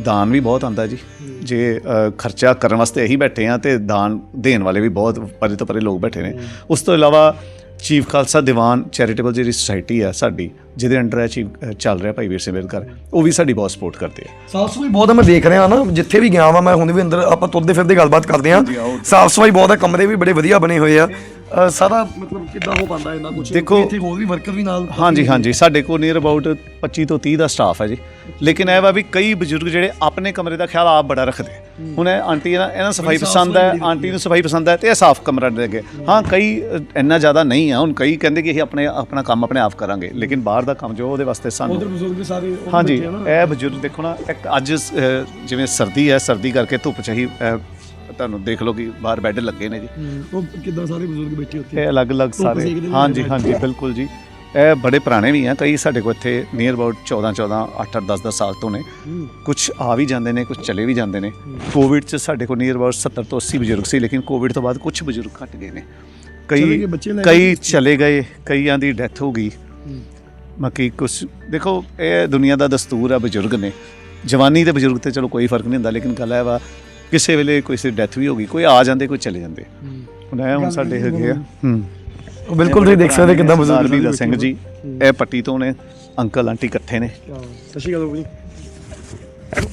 ਦਾਨ ਵੀ ਬਹੁਤ ਆਂਦਾ ਜੀ। ਜੇ ਖਰਚਾ ਕਰਨ ਵਾਸਤੇ ਇਹੀ ਬੈਠੇ ਆ ਤੇ ਦਾਨ ਦੇਣ ਵਾਲੇ ਵੀ ਬਹੁਤ ਪਰੇ ਤੋਂ ਪਰੇ ਲੋਕ ਬੈਠੇ ਨੇ। ਉਸ ਤੋਂ ਇਲਾਵਾ ਚੀਫ ਖਾਲਸਾ ਦੀਵਾਨ ਚੈਰੀਟੇਬਲ ਜਿਹੜੀ ਸੁਸਾਇਟੀ ਆ ਸਾਡੀ ਜਿਹਦੇ ਅੰਡਰ ਹੈ ਚੀਫ ਚੱਲ ਰਿਹਾ ਭਾਈ ਵੀਰ ਸਿੰਘ ਅੰਬੇਦਕਰ ਉਹ ਵੀ ਸਾਡੀ ਬਹੁਤ ਸਪੋਰਟ ਕਰਦੇ ਆ। ਸਾਫ਼ ਸਫ਼ਾਈ ਬਹੁਤ ਆ ਮੈਂ ਦੇਖ ਰਿਹਾ ਨਾ ਜਿੱਥੇ ਵੀ ਗਿਆ ਵਾਂ ਮੈਂ ਹੁਣ ਵੀ ਅੰਦਰ ਆਪਾਂ ਤੁਰਦੇ ਫਿਰਦੇ ਗੱਲਬਾਤ ਕਰਦੇ ਆ ਸਾਫ਼ ਸਫ਼ਾਈ ਬਹੁਤ ਹੈ ਕਮਰੇ ਵੀ ਬੜੇ ਵਧੀਆ ਬਣੇ ਹੋਏ ਆ। ਅ, ਸਾਰਾ ਮਤਲਬ ਕਿੱਦਾਂ ਹੋ ਪਾਉਂਦਾ ਇਹਨਾਂ ਕੁਝ ਦੇਖੋ- ਇੱਥੇ ਹੋਰ ਵੀ ਵਰਕਰ ਵੀ ਨਾਲ ਹਾਂਜੀ ਹਾਂਜੀ। ਸਾਡੇ ਕੋਲ ਨੀਅਰ ਅਬਾਊਟ 25 ਤੋਂ 30 ਦਾ ਸਟਾਫ ਹੈ ਜੀ। ਲੇਕਿਨ ਇਹ ਵਾ ਵੀ ਕਈ ਬਜ਼ੁਰਗ ਜਿਹੜੇ ਆਪਣੇ ਕਮਰੇ ਦਾ ਖਿਆਲ ਆਪ ਬੜਾ ਰੱਖਦੇ। ਹੁਣ ਇਹ ਆਂਟੀ ਇਹਨਾਂ ਇਹਨਾਂ ਸਫ਼ਾਈ ਸਾਫ਼ ਪਸੰਦ ਹੈ ਸਫ਼ਾਈ ਆਂਟੀ ਨੂੰ ਸਫ਼ਾਈ ਪਸੰਦ ਹੈ ਤੇ ਇਹ ਸਾਫ਼ ਕਮਰਾ ਦੇ ਅੱਗੇ। ਹਾਂ। ਕਈ ਅ, ਇੰਨਾ ਜ਼ਿਆਦਾ ਨਹੀਂ ਆ। ਹੁਣ ਕਈ ਕਹਿੰਦੇ ਕਿ ਅਸੀਂ ਆਪਣੇ ਆਪਣਾ ਕੰਮ ਆਪਣੇ ਆਪ ਕਰਾਂਗੇ। ਲੇਕਿਨ ਬਾਹਰ ਦਾ ਕੰਮ ਜੋ ਉਹਦੇ ਵਾਸਤੇ ਸਾਨੂੰ ਉਧਰ ਬਜ਼ੁਰਗ ਵੀ ਸਾਰੇ ਉਹ ਹਾਂਜੀ ਬੈਠੇ ਆ ਨਾ। ਇਹ ਬਜ਼ੁਰਗ ਦੇਖੋ ਨਾ ਇੱਕ ਅੱਜ ਅ, ਜਿਵੇਂ ਸਰਦੀ ਹੈ ਸਰਦੀ ਕਰਕੇ ਧੁੱਪ ਚ ਹੀ ਅ, ਤੁਹਾਨੂੰ ਦੇਖ ਲਓ ਕਿ ਬਾਹਰ ਬੈੱਡ ਲੱਗੇ ਨੇ ਜੀ। ਹੂੰ, ਉਹ ਕਿੱਦਾਂ ਸਾਰੇ ਬਜ਼ੁਰਗ ਬੈਠੇ ਉੱਥੇ? ਇਹ ਅਲੱਗ-ਅਲੱਗ ਸਾਰੇ। ਹਾਂਜੀ ਹਾਂਜੀ। ਬਿਲਕੁਲ ਜੀ। ਇਹ ਬੜੇ ਪੁਰਾਣੇ ਵੀ ਆ ਕਈ ਸਾਡੇ ਕੋਲ ਇੱਥੇ ਨੀਅਰ ਅਬਾਊਟ 14 14 8 8 10 10 ਸਾਲ ਤੋਂ ਨੇ। ਹੂੰ। ਕੁਝ ਆ ਵੀ ਜਾਂਦੇ ਨੇ ਕੁਝ ਚਲੇ ਵੀ ਜਾਂਦੇ ਨੇ। ਕੋਵਿਡ ਚ ਸਾਡੇ ਕੋਲ ਨੀਅਰ ਅਬਾਊਟ 70 ਤੋਂ 80 ਬਜ਼ੁਰਗ ਸੀ ਲੇਕਿਨ ਕੋਵਿਡ ਤੋਂ ਬਾਅਦ ਕੁਝ ਬਜ਼ੁਰਗ ਘਟ ਗਏ ਨੇ। ਕਈ ਕਈ। ਚਲੇ ਗਏ ਕਈਆਂ ਦੀ ਡੈਥ ਹੋ ਗਈ। ਬਾਕੀ ਕੁਝ ਦੇਖੋ ਇਹ ਦੁਨੀਆ ਦਾ ਦਸਤੂਰ ਆ ਬਜ਼ੁਰਗ ਨੇ। ਜਵਾਨੀ ਤੇ ਬਜ਼ੁਰਗ ਤੇ ਚਲੋ ਕੋਈ ਫ਼ਰਕ ਨਹੀਂ ਹੁੰਦਾ ਲੇਕਿਨ ਗੱਲ ਇਹ ਵਾ ਕਿਸੇ ਵੇਲੇ ਕੋਈ ਸੀ ਡੈਥ ਵੀ ਹੋ ਗਈ ਕੋਈ ਆ ਜਾਂਦੇ ਕੋਈ ਚਲੇ ਜਾਂਦੇ। ਹੁਣ ਇਹ ਹੁਣ ਸਾਡੇ ਹੈਗੇ ਆ ਹੂੰ। ਉਹ ਬਿਲਕੁਲ ਤੁਸੀਂ ਦੇਖ ਸਕਦੇ ਕਿੱਦਾਂ ਸਰਦਾਰ ਬਜ਼ੁਰਗ ਵੀਰਾ ਸਿੰਘ ਜੀ ਇਹ ਪੱਟੀ ਤੋਂ ਨੇ ਅੰਕਲ ਆਂਟੀ ਇਕੱਠੇ ਨੇ। ਸਤਿ ਸ਼੍ਰੀ ਅਕਾਲ ਬਾਬੂ ਜੀ।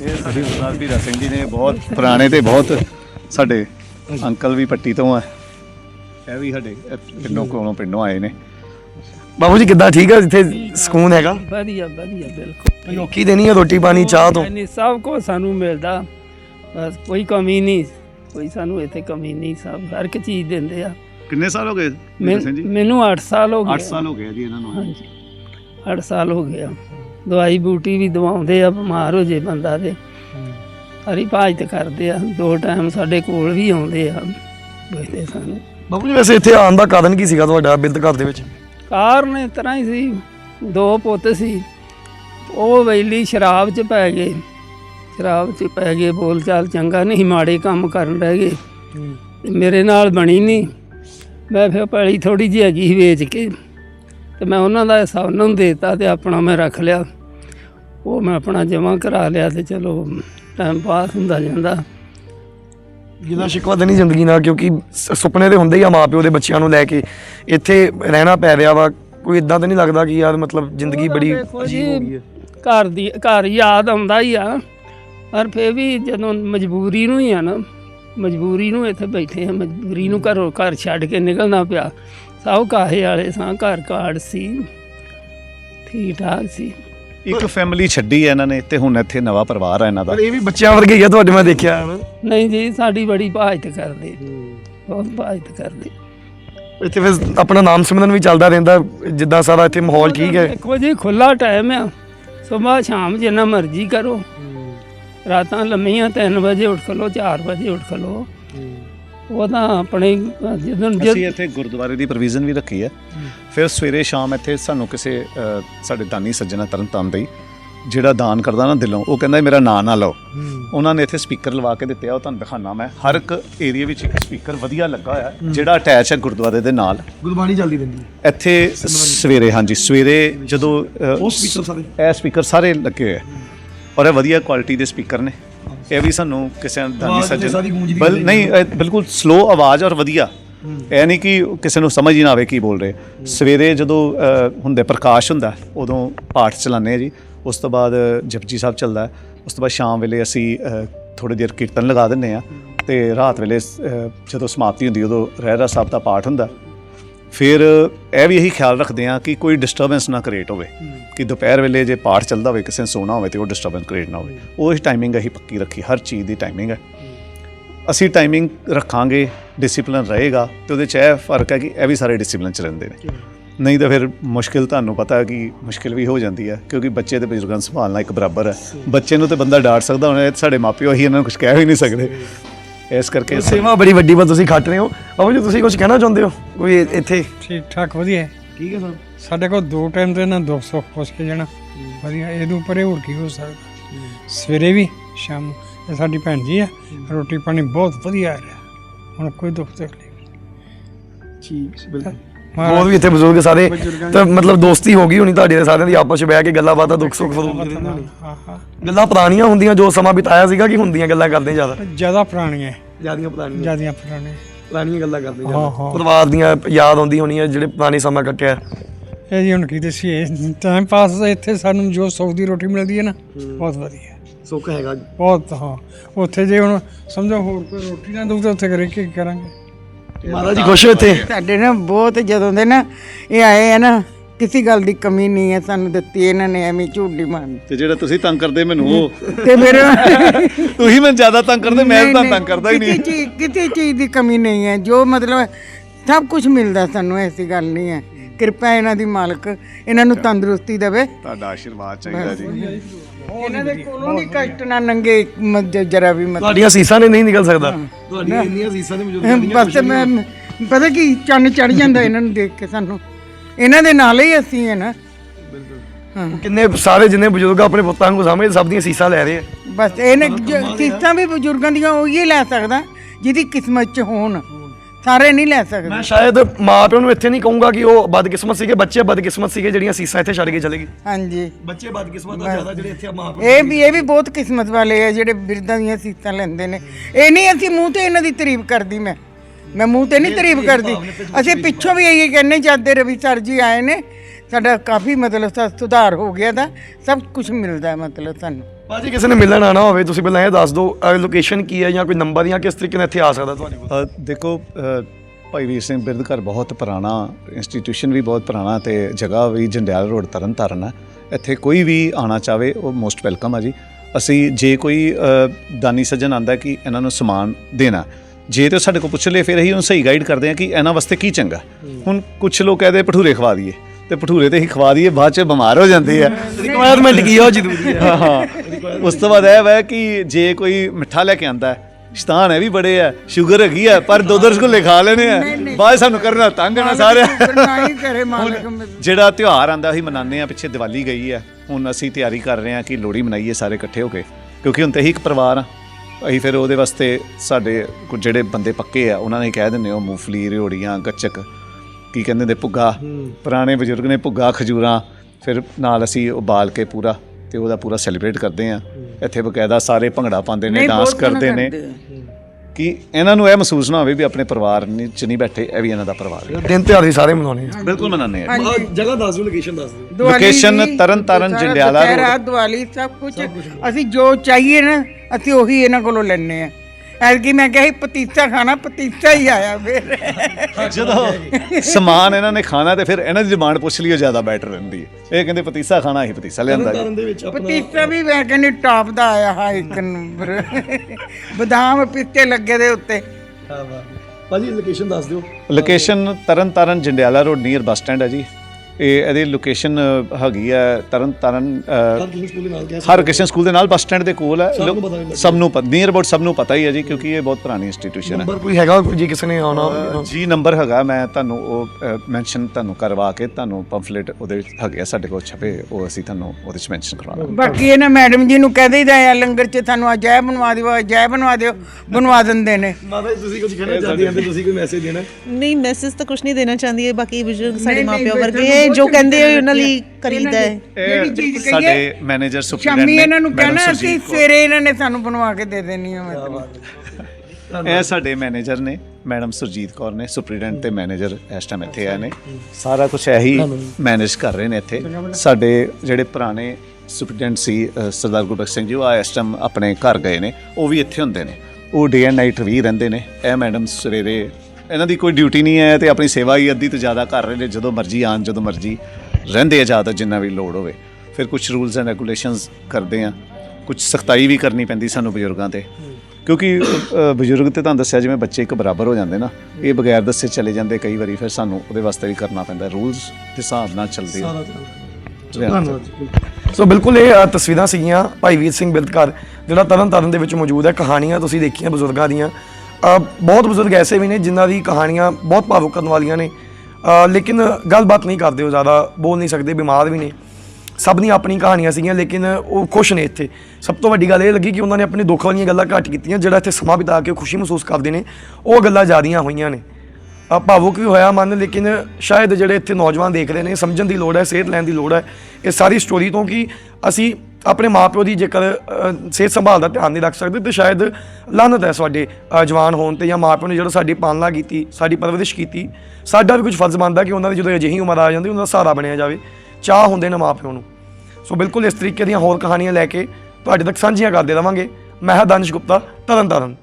ਇਹ ਸਾਡੇ ਸਰਦਾਰ ਵੀਰਾ ਸਿੰਘ ਜੀ ਨੇ ਬਹੁਤ ਪੁਰਾਣੇ ਤੇ ਬਹੁਤ ਸਾਡੇ ਅੰਕਲ ਵੀ ਪੱਟੀ ਤੋਂ ਆ। ਇਹ ਵੀ ਸਾਡੇ ਪਿੰਡੋਂ ਕੋਲੋਂ ਪਿੰਡੋਂ ਆਏ ਨੇ। ਬਾਬੂ ਜੀ ਕਿੱਦਾਂ ਠੀਕ ਆ? ਜਿੱਥੇ ਸਕੂਨ ਹੈਗਾ। ਵਧੀਆ ਵਧੀਆ ਬਿਲਕੁਲ। ਲੋਕੀ ਦੇਣੀ ਆ ਰੋਟੀ ਪਾਣੀ ਚਾਹ ਤੋਂ? ਨਹੀਂ ਸਭ ਕੁਝ ਸਾਨੂੰ ਮਿਲਦਾ। ਬਸ ਕੋਈ ਕਮੀ ਨਹੀਂ। ਕੋਈ ਸਾਨੂੰ ਇੱਥੇ ਕਮੀ ਨਹੀਂ ਸਭ ਹਰ ਇੱਕ ਚੀਜ਼ ਦਿੰਦੇ ਆ। ਕਿੰਨੇ ਸਾਲ ਹੋ ਗਏ ਮੈਂ- ਮੈਨੂੰ 8 ਸਾਲ ਹੋ ਗਏ 8 ਸਾਲ ਹੋ ਗਏ ਆ ਜੀ ਇਹਨਾਂ ਨੂੰ। ਹਾਂਜੀ। 8 ਸਾਲ ਹੋ ਗਏ ਆ। ਦਵਾਈ ਬੂਟੀ ਵੀ ਦਵਾਉਂਦੇ ਆ ਬਿਮਾਰ ਹੋ ਜੇ ਬੰਦਾ ਤੇ। ਹਰੀ ਭਾਜ ਤੇ ਕਰਦੇ ਆ। ਦੋ ਟਾਈਮ ਸਾਡੇ ਕੋਲ ਵੀ ਆਉਂਦੇ ਆ। ਬੈਠੇ ਸਾਨੂੰ। ਬਾਬੂ ਜੀ ਵੈਸੇ ਇੱਥੇ ਆਉਣ ਦਾ ਕਾਰਨ ਕੀ ਸੀਗਾ ਤੁਹਾਡਾ ਬਿੰਦ ਘਰ ਦੇ ਵਿੱਚ? ਕਾਰਨ ਇਸ ਤਰ੍ਹਾਂ ਹੀ ਸੀ। ਦੋ ਪੁੱਤ ਸੀ। ਉਹ ਵੈਲੀ ਸ਼ਰਾਬ 'ਚ ਪੈ ਗਏ। ਸ਼ਰਾਬ 'ਚ ਪੈ ਗਏ ਬੋਲ ਚਾਲ ਚੰਗਾ ਨਹੀਂ ਮਾੜੇ ਕੰਮ ਕਰਨ ਰਹਿ ਗਏ। ਤੇ ਮੇਰੇ ਨਾਲ ਬਣੀ ਨਹੀਂ। ਮੈਂ ਫਿਰ ਪੈਲੀ ਥੋੜੀ ਜਿਹੀ ਹੈਗੀ ਸੀ ਵੇਚ ਕੇ। ਤੇ ਮੈਂ ਉਹਨਾਂ ਦਾ ਹਿੱਸਾ ਉਹਨਾਂ ਨੂੰ ਦੇਤਾ ਤੇ ਆਪਣਾ ਮੈਂ ਰੱਖ ਲਿਆ। ਉਹ ਮੈਂ ਆਪਣਾ ਜਮ੍ਹਾਂ ਕਰਾ ਲਿਆ ਤੇ ਚਲੋ ਟਾਈਮ ਪਾਸ ਹੁੰਦਾ ਜਾਂਦਾ। ਜਿਹਦਾ ਸ਼ਿਕਵਾ ਤਾਂ ਨਹੀਂ ਜ਼ਿੰਦਗੀ ਨਾਲ ਕਿਉਂਕਿ ਸੁਪਨੇ ਤੇ ਹੁੰਦੇ ਹੀ ਆ ਮਾਪਿਓ ਦੇ ਬੱਚਿਆਂ ਨੂੰ ਲੈ ਕੇ। ਇੱਥੇ ਰਹਿਣਾ ਪੈ ਰਿਹਾ ਵਾ ਕੋਈ ਇਦਾਂ ਤਾਂ ਨਹੀਂ ਲੱਗਦਾ ਕਿ ਯਾਰ ਮਤਲਬ ਜ਼ਿੰਦਗੀ ਬੜੀ ਅਜੀਬ ਹੋ ਗਈ ਹੈ। ਘਰ ਦੀ ਘਰ ਯਾਦ ਆਉਂਦਾ ਹੀ ਆ। ਪਰ ਫੇਰ ਵੀ ਜਦੋਂ ਮਜਬੂਰੀ ਨੂੰ ਹੀ ਆ ਨਾ ਮਜਬੂਰੀ ਨੂੰ ਇੱਥੇ ਬੈਠੇ ਆ ਮਜਬੂਰੀ ਨੂੰ ਘਰੋਂ ਘਰ ਛੱਡ ਕੇ ਨਿਕਲਣਾ ਪਿਆ। ਸਭ ਕਾਹੇ ਵਾਲੇ ਸਾਂ ਘਰ ਕਾਰਡ ਸੀ ਠੀਕ ਠਾਕ ਸੀ। ਇੱਕ ਫੈਮਿਲੀ ਛੱਡੀ ਹੈ ਇਹਨਾਂ ਨੇ ਤੇ ਹੁਣ ਇੱਥੇ ਨਵਾਂ ਪਰਿਵਾਰ ਆ ਇਹਨਾਂ ਦਾ। ਪਰ ਇਹ ਵੀ ਬੱਚਿਆਂ ਵਰਗੇ ਹੀ ਆ ਤੁਹਾਡੇ ਮੈਂ ਦੇਖਿਆ ਨਹੀਂ ਜੀ ਸਾਡੀ ਬੜੀ ਭਾਜਤ ਕਰਦੇ। ਬਹੁਤ ਭਾਜਤ ਕਰਦੇ। ਇੱਥੇ ਫਿਰ ਆਪਣਾ ਨਾਮ ਸਿਮਰਨ ਵੀ ਚੱਲਦਾ ਰਹਿੰਦਾ ਜਿੱਦਾਂ ਸਾਰਾ ਇੱਥੇ ਮਾਹੌਲ ਠੀਕ ਹੈ। ਦੇਖੋ ਜੀ ਖੁੱਲਾ ਟਾਈਮ ਆ। ਸਵੇਰ ਸ਼ਾਮ ਜਿੰਨਾ ਮਰਜ਼ੀ ਕਰੋ। ਰਾਤਾਂ ਲੰਮੀਆਂ 3 ਵਜੇ ਉੱਠ ਖਲੋ 4 ਵਜੇ ਉੱਠ ਖਲੋ। ਉਹ ਤਾਂ ਆਪਣੇ ਜਦੋਂ ਅਸੀਂ ਇੱਥੇ ਗੁਰਦੁਆਰੇ ਦੀ ਪ੍ਰੋਵੀਜ਼ਨ ਵੀ ਰੱਖੀ ਹੈ। ਫਿਰ ਸਵੇਰੇ ਸ਼ਾਮ ਇੱਥੇ ਸਾਨੂੰ ਕਿਸੇ ਸਾਡੇ ਦਾਨੀ ਸੱਜਣਾ ਤਰਨਤਾਰਨ ਦੇ ਜਿਹੜਾ ਦਾਨ ਕਰਦਾ ਨਾ ਦਿਲੋਂ ਉਹ ਕਹਿੰਦਾ ਮੇਰਾ ਨਾਂ ਨਾ ਲਓ। ਉਹਨਾਂ ਨੇ ਇੱਥੇ ਸਪੀਕਰ ਲਵਾ ਕੇ ਦਿੱਤੇ ਆ ਉਹ ਤੁਹਾਨੂੰ ਦਿਖਾਣਾ ਮੈਂ। ਹਰ ਇੱਕ ਏਰੀਆ ਵਿੱਚ ਇੱਕ ਸਪੀਕਰ ਵਧੀਆ ਲੱਗਾ ਹੋਇਆ ਜਿਹੜਾ ਅਟੈਚ ਹੈ ਗੁਰਦੁਆਰੇ ਦੇ ਨਾਲ। ਗੁਰਬਾਣੀ ਚੱਲਦੀ ਰਹਿੰਦੀ ਹੈ। ਇੱਥੇ ਸਵੇਰੇ ਹਾਂਜੀ ਸਵੇਰੇ ਜਦੋਂ ਉਹ ਸਾਰੇ? ਇਹ ਸਪੀਕਰ ਸਾਰੇ ਲੱਗੇ ਹੋਏ ਆ। ਔਰ ਇਹ ਵਧੀਆ ਕੁਆਲਿਟੀ ਦੇ ਸਪੀਕਰ ਨੇ। ਇਹ ਵੀ ਸਾਨੂੰ ਕਿਸੇ ਦਾਨੀ ਆਵਾਜ਼ ਤੇ ਸੱਜਣ ਬਲ ਨਹੀਂ ਇਹ ਬਿਲਕੁਲ ਸਲੋ ਆਵਾਜ਼ ਔਰ ਵਧੀਆ। ਇਹ ਨਹੀਂ ਕਿ ਕਿਸੇ ਨੂੰ ਸਮਝ ਹੀ ਨਾ ਆਵੇ ਕੀ ਬੋਲ ਰਹੇ। ਸਵੇਰੇ ਜਦੋਂ ਹੁੰਦੇ ਪ੍ਰਕਾਸ਼ ਹੁੰਦਾ ਉਦੋਂ ਪਾਠ ਚਲਾਉਂਦੇ ਆ ਜੀ। ਉਸ ਤੋਂ ਬਾਅਦ ਜਪਜੀ ਸਾਹਿਬ ਚੱਲਦਾ। ਉਸ ਤੋਂ ਬਾਅਦ ਸ਼ਾਮ ਵੇਲੇ ਅਸੀਂ ਥੋੜੀ ਦੇਰ ਕੀਰਤਨ ਲਗਾ ਦਿੰਨੇ ਆ ਤੇ ਰਾਤ ਵੇਲੇ ਜਦੋਂ ਸਮਾਪਤੀ ਹੁੰਦੀ ਉਦੋਂ ਰਹਿਰਾ ਸਾਹਿਬ ਦਾ ਪਾਠ ਹੁੰਦਾ। ਫਿਰ ਇਹ ਵੀ ਇਹੀ ਖਿਆਲ ਰੱਖਦੇ ਆ ਕਿ ਕੋਈ ਡਿਸਟਰਬੈਂਸ ਨਾ ਕ੍ਰੀਏਟ ਹੋਵੇ। ਕਿ ਦੁਪਹਿਰ ਵੇਲੇ ਜੇ ਪਾਠ ਚੱਲਦਾ ਹੋਵੇ ਕਿਸੇ ਨੇ ਸੋਣਾ ਹੋਵੇ ਤੇ ਉਹ ਡਿਸਟਰਬੈਂਸ ਕ੍ਰੀਏਟ ਨਾ ਹੋਵੇ। ਉਹ ਹੀ ਟਾਈਮਿੰਗ ਅਸੀਂ ਪੱਕੀ ਰੱਖੀ ਹਰ ਚੀਜ਼ ਦੀ ਟਾਈਮਿੰਗ ਹੈ। ਅਸੀਂ ਟਾਈਮਿੰਗ ਰੱਖਾਂਗੇ ਡਿਸਪਲਿਨ ਰਹੇਗਾ ਤੇ ਉਹਦੇ ਚ ਇਹ ਫ਼ਰਕ ਹੈ ਕਿ ਇਹ ਵੀ ਸਾਰੇ ਡਿਸਪਲਿਨ ਚ ਰਹਿੰਦੇ ਨੇ। ਨਹੀਂ ਤਾਂ ਫਿਰ ਮੁਸ਼ਕਿਲ ਤੁਹਾਨੂੰ ਪਤਾ ਹੈ ਕਿ ਮੁਸ਼ਕਿਲ ਵੀ ਹੋ ਜਾਂਦੀ ਹੈ ਕਿਉਂਕਿ ਬੱਚੇ ਤੇ ਬਜ਼ੁਰਗਾਂ ਨੂੰ ਸੰਭਾਲਣਾ ਇੱਕ ਬਰਾਬਰ ਹੈ। ਬੱਚੇ ਨੂੰ ਤੇ ਬੰਦਾ ਡਾਂਟ ਸਕਦਾ ਹੁਣ ਸਾਡੇ ਮਾਪਿਓ ਹੀ ਇਹਨਾਂ ਨੂੰ ਕੁਝ ਕਹਿ ਵੀ ਨਹੀਂ ਸਕਦੇ। ਇਸ ਕਰਕੇ ਸੇਵਾ ਬੜੀ ਵੱਡੀ ਵਾ ਤੁਸੀਂ ਖੱਟ ਰਹੇ ਹੋ। ਬਾਬੂ ਜੀ ਤੁਸੀਂ ਕੁਝ ਕਹਿਣਾ ਚਾਹੁੰਦੇ ਹੋ? ਕੋਈ ਇ- ਇੱਥੇ? ਠੀਕ ਠਾਕ ਵਧੀਆ। ਹੈ। ਠੀਕ ਹੈ ਸਰ। ਸਾਡੇ ਕੋਲ ਦੋ ਟਾਈਮ ਤੇ ਨਾ ਦੁੱਖ ਸੁੱਖ ਪੁੱਛ ਕੇ ਜਾਣਾ। ਵਧੀਆ ਇਹਦੇ ਉੱਪਰ ਹੋਰ ਕੀ ਹੋ ਸਕਦਾ? ਸਵੇਰੇ ਵੀ ਸ਼ਾਮ ਨੂੰ। ਇਹ ਸਾਡੀ ਭੈਣ ਜੀ ਆ ਰੋਟੀ ਪਾਣੀ ਬਹੁਤ ਵਧੀਆ ਆ ਰਿਹਾ। ਹੁਣ ਕੋਈ ਦੁੱਖ ਤਕਲੀਫ ਠੀਕ ਬਿਲਕੁਲ। ਹੋਰ ਵੀ ਇੱਥੇ ਬਜ਼ੁਰਗ ਸਾਰੇ। ਤਾਂ ਮਤਲਬ ਦੋਸਤੀ ਹੋ ਗਈ ਹੋਣੀ ਤੁਹਾਡੀ ਤੇ ਸਾਰਿਆਂ ਦੀ ਆਪਸ ਵਿੱਚ ਬਹਿ ਕੇ ਗੱਲਾਂ ਬਾਤਾਂ ਦੁੱਖ ਸੁੱਖ ਫਰੂਕ ਹਾਂ। ਹਾਂ ਗੱਲਾਂ ਪੁਰਾਣੀਆਂ ਹੁੰਦੀਆਂ ਜੋ ਸਮਾਂ ਬਿਤਾਇਆ ਸੀਗਾ ਕਿ ਹੁੰਦੀਆਂ ਗੱਲਾਂ ਕਰਦੇ ਜ਼ਿਆਦਾ। ਜ਼ਿਆਦਾ ਪੁਰਾਣੀਆਂ। ਜਿਆਦੀਆਂ ਪੁਰਾਣੀਆਂ। ਜਿਆਦੀਆਂ ਪੁਰਾਣੀਆਂ। ਪੁਰਾਣੀਆਂ ਗੱਲਾਂ ਕਰਦੇ ਹਾਂ, ਜ਼ਿਆਦਾ। ਹਾਂ। ਪਰਿਵਾਰ ਦੀਆਂ ਯਾਦ ਆਉਂਦੀ ਹੋਣੀ ਜਿਹੜੇ ਪੁਰਾਣੇ ਸਮਾਂ ਕੱਟਿਆ। ਇਹ ਜੀ ਹੁਣ ਕੀ ਦੱਸੀਏ ਟਾਈਮ ਪਾਸ ਇੱਥੇ ਸਾਨੂੰ ਜੋ ਸੁੱਖ ਦੀ ਰੋਟੀ ਮਿਲਦੀ ਹੈ ਨਾ ਬਹੁਤ ਵਧੀਆ। ਸੁੱਖ ਹੈਗਾ। ਬਹੁਤ ਹਾਂ। ਉੱਥੇ ਜੇ ਹੁਣ ਸਮਝੋ ਹੋਰ ਕੋਈ ਰੋਟੀ ਨਾ ਦਊ ਤਾਂ ਉੱਥੇ ਕਰੇ ਕੀ ਕਰਾਂਗੇ? ਮਾਤਾ ਜੀ ਖੁਸ਼ ਹੋ ਇੱਥੇ। ਸਾਡੇ ਨਾ ਬਹੁਤ ਜਦੋਂ ਦੇ ਨਾ ਇਹ ਆਏ ਆ ਨਾ ਕਿਸੇ ਗੱਲ ਦੀ ਕਮੀ ਨਹੀਂ ਹੈ ਸਾਨੂੰ ਦਿੱਤੀ ਇਹਨਾਂ ਨੇ ਐਵੇਂ ਝੂਠੀ ਮਾਰਨ ਤੇ ਜਿਹੜਾ ਤੁਸੀਂ ਤੰਗ ਕਰਦੇ ਮੈਨੂੰ ਉਹ। ਤੇ ਫਿਰ ਤੁਸੀਂ ਮੈਨੂੰ ਜ਼ਿਆਦਾ ਤੰਗ ਕਰਦੇ ਮੈਂ ਤਾਂ ਤੰਗ ਕਰਦਾ ਹੀ ਕਿਸੇ ਨਹੀਂ। ਚੀਜ਼ ਕਿਸੇ ਚੀਜ਼ ਦੀ ਕਮੀ ਨਹੀਂ ਹੈ ਜੋ ਮਤਲਬ ਸਭ ਕੁਝ ਮਿਲਦਾ ਸਾਨੂੰ ਐਸੀ ਗੱਲ ਨਹੀਂ ਹੈ। ਕਿਰਪਾ ਇਹਨਾਂ ਦੀ ਮਾਲਕ ਇਹਨਾਂ ਨੂੰ ਤੰਦਰੁਸਤੀ ਦੇਵੇ। ਤੁਹਾਡਾ ਆਸ਼ੀਰਵਾਦ ਚਾਹੀਦਾ ਜੀ। ਇਹਨਾਂ ਦੇ ਕੋਲੋਂ ਵੀ ਕਸ਼ਟ ਨਾ ਨੰਗੇ ਜਰਾ ਵੀ ਮਤ ਤੁਹਾਡੀਆਂ ਸੀਸਾਂ ਨੇ ਨਹੀਂ ਨਿਕਲ ਸਕਦਾ। ਤੁਹਾਡੀਆਂ ਇੰਨੀਆਂ ਸੀਸਾਂ ਨੇ ਬਜ਼ੁਰਗਾਂ ਬਸ ਮੈਂ ਪਤਾ ਕੀ ਚੰਨ ਚੜ ਜਾਂਦਾ ਇਹਨਾਂ ਨੂੰ ਦੇਖ ਕੇ ਸਾਨੂੰ। ਇਹਨਾਂ ਦੇ ਨਾਲ ਹੀ ਅਸੀਂ ਹੈ ਨਾ। ਹਾਂ। ਕਿੰਨੇ ਸਾਰੇ ਜਿੰਨੇ ਬਜ਼ੁਰਗ ਆਪਣੇ ਪੁੱਤਾਂ ਨੂੰ ਸਮਝਦੇ ਸਭ ਦੀਆਂ ਸੀਸਾਂ ਲੈ ਰਹੇ ਆ। ਬਸ ਇਹਨੇ ਕਿਸ਼ਤਾਂ ਵੀ ਬਜ਼ੁਰਗਾਂ ਦੀਆਂ ਉਹੀ ਲੈ ਸਕਦਾ ਜਿਹਦੀ ਕਿਸਮਤ 'ਚ ਹੋਣ। ਸਾਰੇ ਨਹੀਂ ਲੈ ਸਕਦੇ। ਮੈਂ ਸ਼ਾਇਦ ਮਾਪਿਆਂ ਨੂੰ ਇੱਥੇ ਨਹੀਂ ਕਹੂੰਗਾ ਕਿ ਉਹ ਬਦਕਿਸਮਤ ਸੀਗੇ ਬੱਚੇ ਬਦਕਿਸਮਤ ਸੀਗੇ ਜਿਹੜੀਆਂ ਸੀਸਾਂ ਇੱਥੇ ਛੱਡ ਕੇ ਚਲੇ ਗਏ। ਹਾਂਜੀ। ਬੱਚੇ ਬਦਕਿਸਮਤ ਆ ਜ਼ਿਆਦਾ ਜਿਹੜੇ ਇੱਥੇ ਮਾਪ ਇਹ ਵੀ ਇਹ ਵੀ ਬਹੁਤ ਕਿਸਮਤ ਵਾਲੇ ਆ ਜਿਹੜੇ ਬਿਰਦਾਂ ਦੀਆਂ ਸੀਸਾਂ ਲੈਂਦੇ ਨੇ। ਇਹ ਨਹੀਂ ਅਸੀਂ ਮੂੰਹ ਤੇ ਇਹਨਾਂ ਦੀ ਤਾਰੀਫ ਕਰਦੀ ਮੈਂ। ਮੈਂ ਮੂੰਹ ਤੇ ਨਹੀਂ ਤਾਰੀਫ ਕਰਦੀ। ਅਸੀਂ ਪਿੱਛੋਂ ਵੀ ਇਹੀ ਕਹਿੰਨੇ ਜਾਂਦੇ ਰਵੀ ਸਰ ਜੀ ਆਏ ਨੇ ਸਾਡਾ ਕਾਫੀ ਮਤਲਬ ਸੁਧਾਰ ਹੋ ਗਿਆ ਦਾ ਸਭ ਕੁਝ ਮਿਲਦਾ ਮਤਲਬ ਸਾਨੂੰ। ਭਾਜੀ ਕਿਸੇ ਨੇ ਮਿਲਣ ਆਣਾ ਹੋਵੇ ਤੁਸੀਂ ਪਹਿਲਾਂ ਇਹ ਦੱਸ ਦਿਓ ਲੋਕੇਸ਼ਨ ਕੀ ਹੈ ਜਾਂ ਕੋਈ ਨੰਬਰ ਜਾਂ ਕਿਸ ਤਰੀਕੇ ਨਾਲ ਇੱਥੇ ਆ ਸਕਦਾ ਤੁਹਾਡੇ ਕੋਲ? ਅ, ਦੇਖੋ ਅ, ਭਾਈ ਵੀਰ ਸਿੰਘ ਬਿਰਧ ਘਰ ਬਹੁਤ ਪੁਰਾਣਾ ਇੰਸਟੀਟਿਊਸ਼ਨ ਵੀ ਬਹੁਤ ਪੁਰਾਣਾ ਤੇ ਜਗ੍ਹਾ ਵੀ ਜੰਡਿਆਲ ਰੋਡ ਤਰਨਤਾਰਨ ਹੈ। ਇੱਥੇ ਕੋਈ ਵੀ ਆਣਾ ਚਾਵੇ ਉਹ ਮੋਸਟ ਵੈਲਕਮ ਆ ਜੀ। ਅਸੀਂ ਜੇ ਕੋਈ ਅ, ਦਾਨੀ ਸੱਜਣ ਆਂਦਾ ਕਿ ਇਹਨਾਂ ਨੂੰ ਸਮਾਨ ਦੇਣਾ ਜੇ ਤੇ ਉਹ ਸਾਡੇ ਕੋਲ ਪੁੱਛ ਲਏ ਫਿਰ ਅਸੀਂ ਉਹਨੂੰ ਸਹੀ ਗਾਈਡ ਕਰਦੇ ਹਾਂ ਕਿ ਇਹਨਾਂ ਵਾਸਤੇ ਕੀ ਚੰਗਾ ਹੁਣ ਕੁਝ ਲੋਕ ਕਹਦੇ ਭਟੂਰੇ ਖਵਾ ਦਈਏ। ਤੇ ਭਟੂਰੇ ਤੇ ਹੀ ਖਵਾ ਦਈਏ ਬਾਅਦ ਚ ਬਿਮਾਰ ਹੋ ਜਾਂਦੇ ਆ। ਰਿਕੁਆਇਰਮੈਂਟ ਕੀ ਹੈ ਜ਼ਰੂਰੀ ਹੈ ਹਾਂ। ਉਸ ਤੋਂ ਬਾਅਦ ਇਹ ਹੈ ਕਿ ਜੇ ਕੋਈ ਮਿੱਠਾ ਲੈ ਕੇ ਆਂਦਾ ਹੈ ਸ਼ਤਾਨ ਹੈ ਵੀ ਬੜੇ ਆ ਸ਼ੂਗਰ ਹੈਗੀ ਆ ਪਰ ਦੋ ਦੋ ਰਸਗੁੱਲੇ ਖਾ ਲੈਣੇ ਆ। ਬਾਅਦ ਸਾਨੂੰ ਕਰਨਾ ਤੰਗ ਨਾ ਸਾਰੇ ਨਾ ਹੀ ਕਰੇ ਮਾਲਕ ਜਿਹੜਾ ਤਿਉਹਾਰ ਆਂਦਾ ਅਸੀਂ ਮਨਾਉਂਦੇ ਆ ਪਿੱਛੇ ਦੀਵਾਲੀ ਗਈ ਹੈ ਹੁਣ ਅਸੀਂ ਤਿਆਰੀ ਕਰ ਰਹੇ ਹਾਂ ਕਿ ਲੋਹੜੀ ਮਨਾਈਏ ਸਾਰੇ ਇਕੱਠੇ ਹੋ ਕੇ ਕਿਉਂਕਿ ਹੁਣ ਤੇ ਹੀ ਇੱਕ ਪਰਿਵਾਰ ਆ ਅਸੀਂ ਫਿਰ ਉਹਦੇ ਵਾਸਤੇ ਸਾਡੇ ਕੁਝ ਜਿਹੜੇ ਬੰਦੇ ਪੱਕੇ ਆ ਉਹਨਾਂ ਨੇ ਕਹਿ ਦਿੰਦੇ ਉਹ ਮੂੰਗਫਲੀ ਰਿਓੜੀਆਂ ਗੱਚਕ। ਕੀ ਕਹਿੰਦੇ ਨੇ ਭੁੱਗਾ। ਪੁਰਾਣੇ ਬਜ਼ੁਰਗ ਨੇ ਭੁੱਗਾ ਖਜੂਰਾਂ ਫਿਰ ਨਾਲ ਅਸੀਂ ਉਬਾਲ ਕੇ ਪੂਰਾ ਤੇ ਉਹਦਾ ਪੂਰਾ ਸੈਲੀਬ੍ਰੇਟ ਕਰਦੇ ਆ ਇੱਥੇ ਬਕਾਇਦਾ ਸਾਰੇ ਭੰਗੜਾ ਪਾਉਂਦੇ ਨੇ ਡਾਂਸ ਕਰਦੇ ਨੇ। ਕਿ ਇਹਨਾਂ ਨੂੰ ਇਹ ਮਹਿਸੂਸ ਨਾ ਹੋਵੇ ਵੀ ਆਪਣੇ ਪਰਿਵਾਰ ਚ ਨਹੀਂ ਬੈਠੇ ਇਹ ਵੀ ਇਹਨਾਂ ਦਾ ਪਰਿਵਾਰ ਹੈ। ਦਿਨ ਹੀ ਸਾਰੇ ਮਨਾਉਣੇ ਆ। ਬਿਲਕੁਲ ਮਨਾਉਂਦੇ ਆ। ਜਗ੍ਹਾ ਦੱਸ ਦਿਓ ਲੋਕੇਸ਼ਨ ਦੱਸ ਦਿਓ। ਵੀ, ਤਰਨ ਤਾਰਨ ਜੰਡਿਆਲਾ। ਦੁਸਹਿਰਾ, ਦੀਵਾਲੀ ਸਭ ਕੁਝ ਅਸੀਂ ਜੋ ਚਾਹੀਏ ਨਾ ਅਸੀਂ ਉਹੀ ਇਹਨਾਂ ਕੋਲੋਂ ਲੈਣੇ ਆ। ਐਲਕੀ ਮੈਂ ਕਿਹਾ ਸੀ ਪਤੀਸਾ ਖਾਣਾ ਪਤੀਸਾ ਹੀ ਆਇਆ ਫਿਰ। ਜਦੋਂ ਸਮਾਨ ਇਹਨਾਂ ਨੇ ਖਾਣਾ ਤੇ ਫਿਰ ਇਹਨਾਂ ਦੀ ਡਿਮਾਂਡ ਪੁੱਛ ਲਈਓ ਜ਼ਿਆਦਾ ਬੈਟਰ ਰਹਿੰਦੀ ਹੈ। ਇਹ ਕਹਿੰਦੇ ਪਤੀਸਾ ਖਾਣਾ ਹੀ ਪਤੀਸਾ ਲਿਆਂਦਾ ਜੀ। ਦੇ ਵਿੱਚ ਪਤੀਸਾ ਵੀ ਮੈਂ ਕਹਿੰਦੀ ਟਾਪ ਦਾ ਆਇਆ ਹਾਂ ਇੱਕ ਨੰਬਰ ਬਦਾਮ ਪਿੱਤੇ ਲੱਗੇ ਦੇ ਉੱਤੇ। ਭਾਜੀ ਲੋਕੇਸ਼ਨ ਦੱਸ ਦਿਓ। Location Tarn Taran Jandiala road near bus stand ਹੈ ਜੀ। ਇਹ ਇਹਦੀ ਲੋਕੇਸ਼ਨ ਹੈਗੀ ਹੈ ਤਰਨ ਤਾਰਨ ਅ, ਕਿਸੇ ਸਕੂਲ ਦੇ ਨਾਲ ਗਿਆ ਹਰ ਕ੍ਰਿਸ਼ਨ ਸਕੂਲ ਦੇ ਨਾਲ ਬੱਸ ਸਟੈਂਡ ਦੇ ਕੋਲ ਹੈ ਸਭ ਨੂੰ ਪਤਾ ਹੀ ਸਭ ਨੂੰ ਪਤਾ ਨੀਅਰ ਅਬਾਊਟ ਸਭ ਨੂੰ ਪਤਾ ਹੀ ਹੈ ਜੀ ਕਿਉਂਕਿ ਇਹ ਬਹੁਤ ਪੁਰਾਣੀ ਇੰਸਟੀਟਿਊਸ਼ਨ ਹੈ ਨੰਬਰ ਕੋਈ ਹੈਗਾ ਜੀ ਕਿਸੇ ਨੇ ਆਉਣਾ ਜੀ ਨੰਬਰ ਹੈਗਾ ਮੈਂ ਤੁਹਾਨੂੰ ਉਹ ਮੈਂਸ਼ਨ ਤੁਹਾਨੂੰ ਕਰਵਾ ਕੇ ਤੁਹਾਨੂੰ ਪੰਫਲੇਟ ਉਹਦੇ ਵਿੱਚ ਹੈਗੇ ਆ ਸਾਡੇ ਕੋਲ ਛਪੇ ਉਹ ਅਸੀਂ ਤੁਹਾਨੂੰ ਉਹਦੇ ਵਿੱਚ ਮੈਂਸ਼ਨ ਕਰਵਾ ਦਾਂਗੇ ਬਾਕੀ ਇਹਨਾਂ ਮੈਡਮ ਜੀ ਨੂੰ ਕਹਿ ਦੇਈਦਾ ਆ ਲੰਗਰ 'ਚ ਸਾਨੂੰ ਅਜੈ ਬਣਵਾ ਦਿਓ ਅਜੈ ਬਣਵਾ ਦਿਓ ਬਣਵਾ ਦਿੰਦੇ ਨੇ। ਮਾਤਾ ਜੀ ਤੁਸੀਂ ਕੁਝ ਕਹਿਣਾ ਚਾਹਦੇ ਹੋ ਤੁਸੀਂ ਕੋਈ ਮੈਸੇਜ ਦੇਣਾ? ਨਹੀਂ ਮੈਸੇਜ ਤਾਂ ਕੁਝ ਨਹੀਂ ਦੇਣਾ ਚਾਹੁੰਦੀ ਹੈ ਬਾਕੀ ਬਜ਼ੁਰਗ ਸਾਡੇ ਮਾਪਿਆਂ ਵਰਗੇ ਹੈ ਜੋ ਕਹਿੰਦੇ ਆ ਉਹਨਾਂ ਲਈ ਕਰੀਦਾ ਹੈ। ਜਿਹੜੀ ਚੀਜ਼ ਇਹ ਸਾਡੇ ਮੈਨੇਜਰ ਸੁਪਰੀਡੈਂਟ ਸ਼ਾਮੀ ਇਹਨਾਂ ਨੂੰ ਕਹਿਣਾ ਅਸੀਂ। ਸਵੇਰੇ ਇਹਨਾਂ ਨੇ ਸਾਨੂੰ ਬਣਵਾ ਕੇ ਦੇ ਦੇਣੀ ਹੈ ਮਤਲਬ ਇਹ ਸਾਡੇ ਮੈਨੇਜਰ ਨੇ ਮੈਡਮ ਸੁਰਜੀਤ ਕੌਰ ਨੇ ਸੁਪਰੀਡੈਂਟ ਤੇ ਮੈਨੇਜਰ ਇਸ ਟਾਈਮ ਇੱਥੇ ਆਏ ਨੇ। ਸਾਰਾ ਕੁਝ ਇਹੀ ਮੈਨੇਜ ਕਰ ਰਹੇ ਨੇ ਇੱਥੇ। ਸਾਡੇ ਜਿਹੜੇ ਪੁਰਾਣੇ ਸੁਪਰੀਡੈਂਟ ਸੀ ਅ, ਸਰਦਾਰ ਗੁਰਬਖਸ਼ ਸਿੰਘ ਜੀ ਉਹ ਆ ਇਸ ਟਾਈਮ ਆਪਣੇ ਘਰ ਗਏ ਨੇ। ਉਹ ਵੀ ਇੱਥੇ ਹੁੰਦੇ ਨੇ। ਉਹ ਡੇ ਐਂਡ ਨਾਈਟ ਵੀ ਰਹਿੰਦੇ ਨੇ। ਇਹ ਮੈਡਮ ਸਵੇਰੇ ਇਹਨਾਂ ਦੀ ਕੋਈ ਡਿਊਟੀ ਨਹੀਂ ਹੈ ਤੇ ਆਪਣੀ ਸੇਵਾ ਹੀ ਅੱਧੀ ਤੋਂ ਜ਼ਿਆਦਾ ਕਰ ਰਹੇ ਨੇ ਜਦੋਂ ਮਰਜ਼ੀ ਆਣ ਜਦੋਂ ਮਰਜ਼ੀ ਰਹਿੰਦੇ ਆ ਜ਼ਿਆਦਾ ਜਿੰਨਾ ਵੀ ਲੋੜ ਹੋਵੇ। ਫਿਰ ਕੁਝ ਰੂਲਸ ਐਂਡ ਰੈਗੂਲੇਸ਼ਨਸ ਕਰਦੇ ਆ ਕੁਝ ਸਖਤਾਈ ਵੀ ਕਰਨੀ ਪੈਂਦੀ ਸਾਨੂੰ ਬਜ਼ੁਰਗਾਂ ਤੇ। ਕਿਉਂਕਿ ਬਜ਼ੁਰਗ ਤੇ ਤੁਹਾਨੂੰ ਦੱਸਿਆ ਜਿਵੇਂ ਬੱਚੇ ਇੱਕ ਬਰਾਬਰ ਹੋ ਜਾਂਦੇ ਨਾ ਇਹ ਬਗੈਰ ਦੱਸੇ ਚਲੇ ਜਾਂਦੇ ਕਈ ਵਾਰੀ ਫਿਰ ਸਾਨੂੰ ਉਹਦੇ ਵਾਸਤੇ ਵੀ ਕਰਨਾ ਪੈਂਦਾ। ਰੂਲਸ ਦੇ ਹਿਸਾਬ ਨਾਲ ਚੱਲਦੇ ਆ। ਸੋ ਬਿਲਕੁਲ। ਇਹ ਤਸਵੀਰਾਂ ਸੀਗੀਆਂ ਭਾਈ ਵੀਰ ਸਿੰਘ ਬਿਰਦਕਰ ਜਿਹੜਾ ਤਰਨ ਤਾਰਨ ਦੇ ਵਿੱਚ ਮੌਜੂਦ ਹੈ। ਕਹਾਣੀਆਂ ਤੁਸੀਂ ਦੇਖੀਆਂ ਬਜ਼ੁਰਗਾਂ ਦੀਆਂ। ਅ, ਬਹੁਤ ਬਜ਼ੁਰਗ ਐਸੇ ਵੀ ਨੇ ਜਿਨ੍ਹਾਂ ਦੀ ਕਹਾਣੀਆਂ ਬਹੁਤ ਭਾਵੁਕ ਕਰਨ ਵਾਲੀਆਂ ਨੇ। ਅ, ਲੇਕਿਨ ਗੱਲਬਾਤ ਨਹੀਂ ਕਰਦੇ ਉਹ ਜ਼ਿਆਦਾ ਬੋਲ ਨਹੀਂ ਸਕਦੇ ਬਿਮਾਰ ਵੀ ਨੇ। ਸਭ ਦੀਆਂ ਆਪਣੀ ਕਹਾਣੀਆਂ ਸੀਗੀਆਂ ਲੇਕਿਨ ਉਹ ਖੁਸ਼ ਨੇ ਇੱਥੇ। ਸਭ ਤੋਂ ਵੱਡੀ ਗੱਲ ਇਹ ਲੱਗੀ ਕਿ ਉਹਨਾਂ ਨੇ ਆਪਣੇ ਦੁੱਖ ਵਾਲੀਆਂ ਗੱਲਾਂ ਘੱਟ ਕੀਤੀਆਂ ਜਿਹੜਾ ਇੱਥੇ ਸਮਾਂ ਬਿਤਾ ਕੇ ਖੁਸ਼ੀ ਮਹਿਸੂਸ ਕਰਦੇ ਨੇ। ਉਹ ਗੱਲਾਂ ਜ਼ਿਆਦੀਆਂ ਹੋਈਆਂ ਨੇ। ਅ, ਭਾਵੁਕ ਵੀ ਹੋਇਆ ਮਨ ਲੇਕਿਨ ਸ਼ਾਇਦ ਜਿਹੜੇ ਇੱਥੇ ਨੌਜਵਾਨ ਦੇਖ ਰਹੇ ਨੇ ਸਮਝਣ ਦੀ ਲੋੜ ਹੈ ਸਿਹਤ ਲੈਣ ਦੀ ਲੋੜ ਹੈ ਇਹ ਸਾਰੀ ਸਟੋਰੀ ਤੋਂ ਕਿ ਅਸੀਂ ਆਪਣੇ ਮਾਪਿਓ ਦੀ ਜੇਕਰ ਅ, ਸਿਹਤ ਸੰਭਾਲ ਦਾ ਧਿਆਨ ਨਹੀਂ ਰੱਖ ਸਕਦੇ ਤੇ ਸ਼ਾਇਦ ਲਾਨਤ ਹੈ ਸਾਡੇ ਅ, ਜਵਾਨ ਹੋਣ ਤੇ ਜਾਂ ਮਾਪਿਓ ਨੇ ਜਦੋਂ ਸਾਡੀ ਪਾਲਣਾ ਕੀਤੀ ਸਾਡੀ ਪਰਵਰਿਸ਼ ਕੀਤੀ ਸਾਡਾ ਵੀ ਕੁਝ ਫਰਜ਼ ਬਣਦਾ ਕਿ ਉਹਨਾਂ ਦੀ ਜਦੋਂ ਅਜਿਹੀ ਉਮਰ ਆ ਜਾਂਦੀ ਉਹਨਾਂ ਦਾ ਸਹਾਰਾ ਬਣਿਆ ਜਾਵੇ ਚਾਹ ਹੁੰਦੇ ਨੇ ਮਾਪਿਓ ਨੂੰ। ਸੋ ਬਿਲਕੁਲ ਇਸ ਤਰੀਕੇ ਦੀਆਂ ਹੋਰ ਕਹਾਣੀਆਂ ਲੈ ਕੇ ਤੁਹਾਡੇ ਤੱਕ ਸਾਂਝੀਆਂ ਕਰਦੇ ਰਵਾਂਗੇ। ਮੈਂ ਹਾਂ ਦਾਨਿਸ਼ ਗੁਪਤਾ ਤਰਨ ਤਾਰਨ।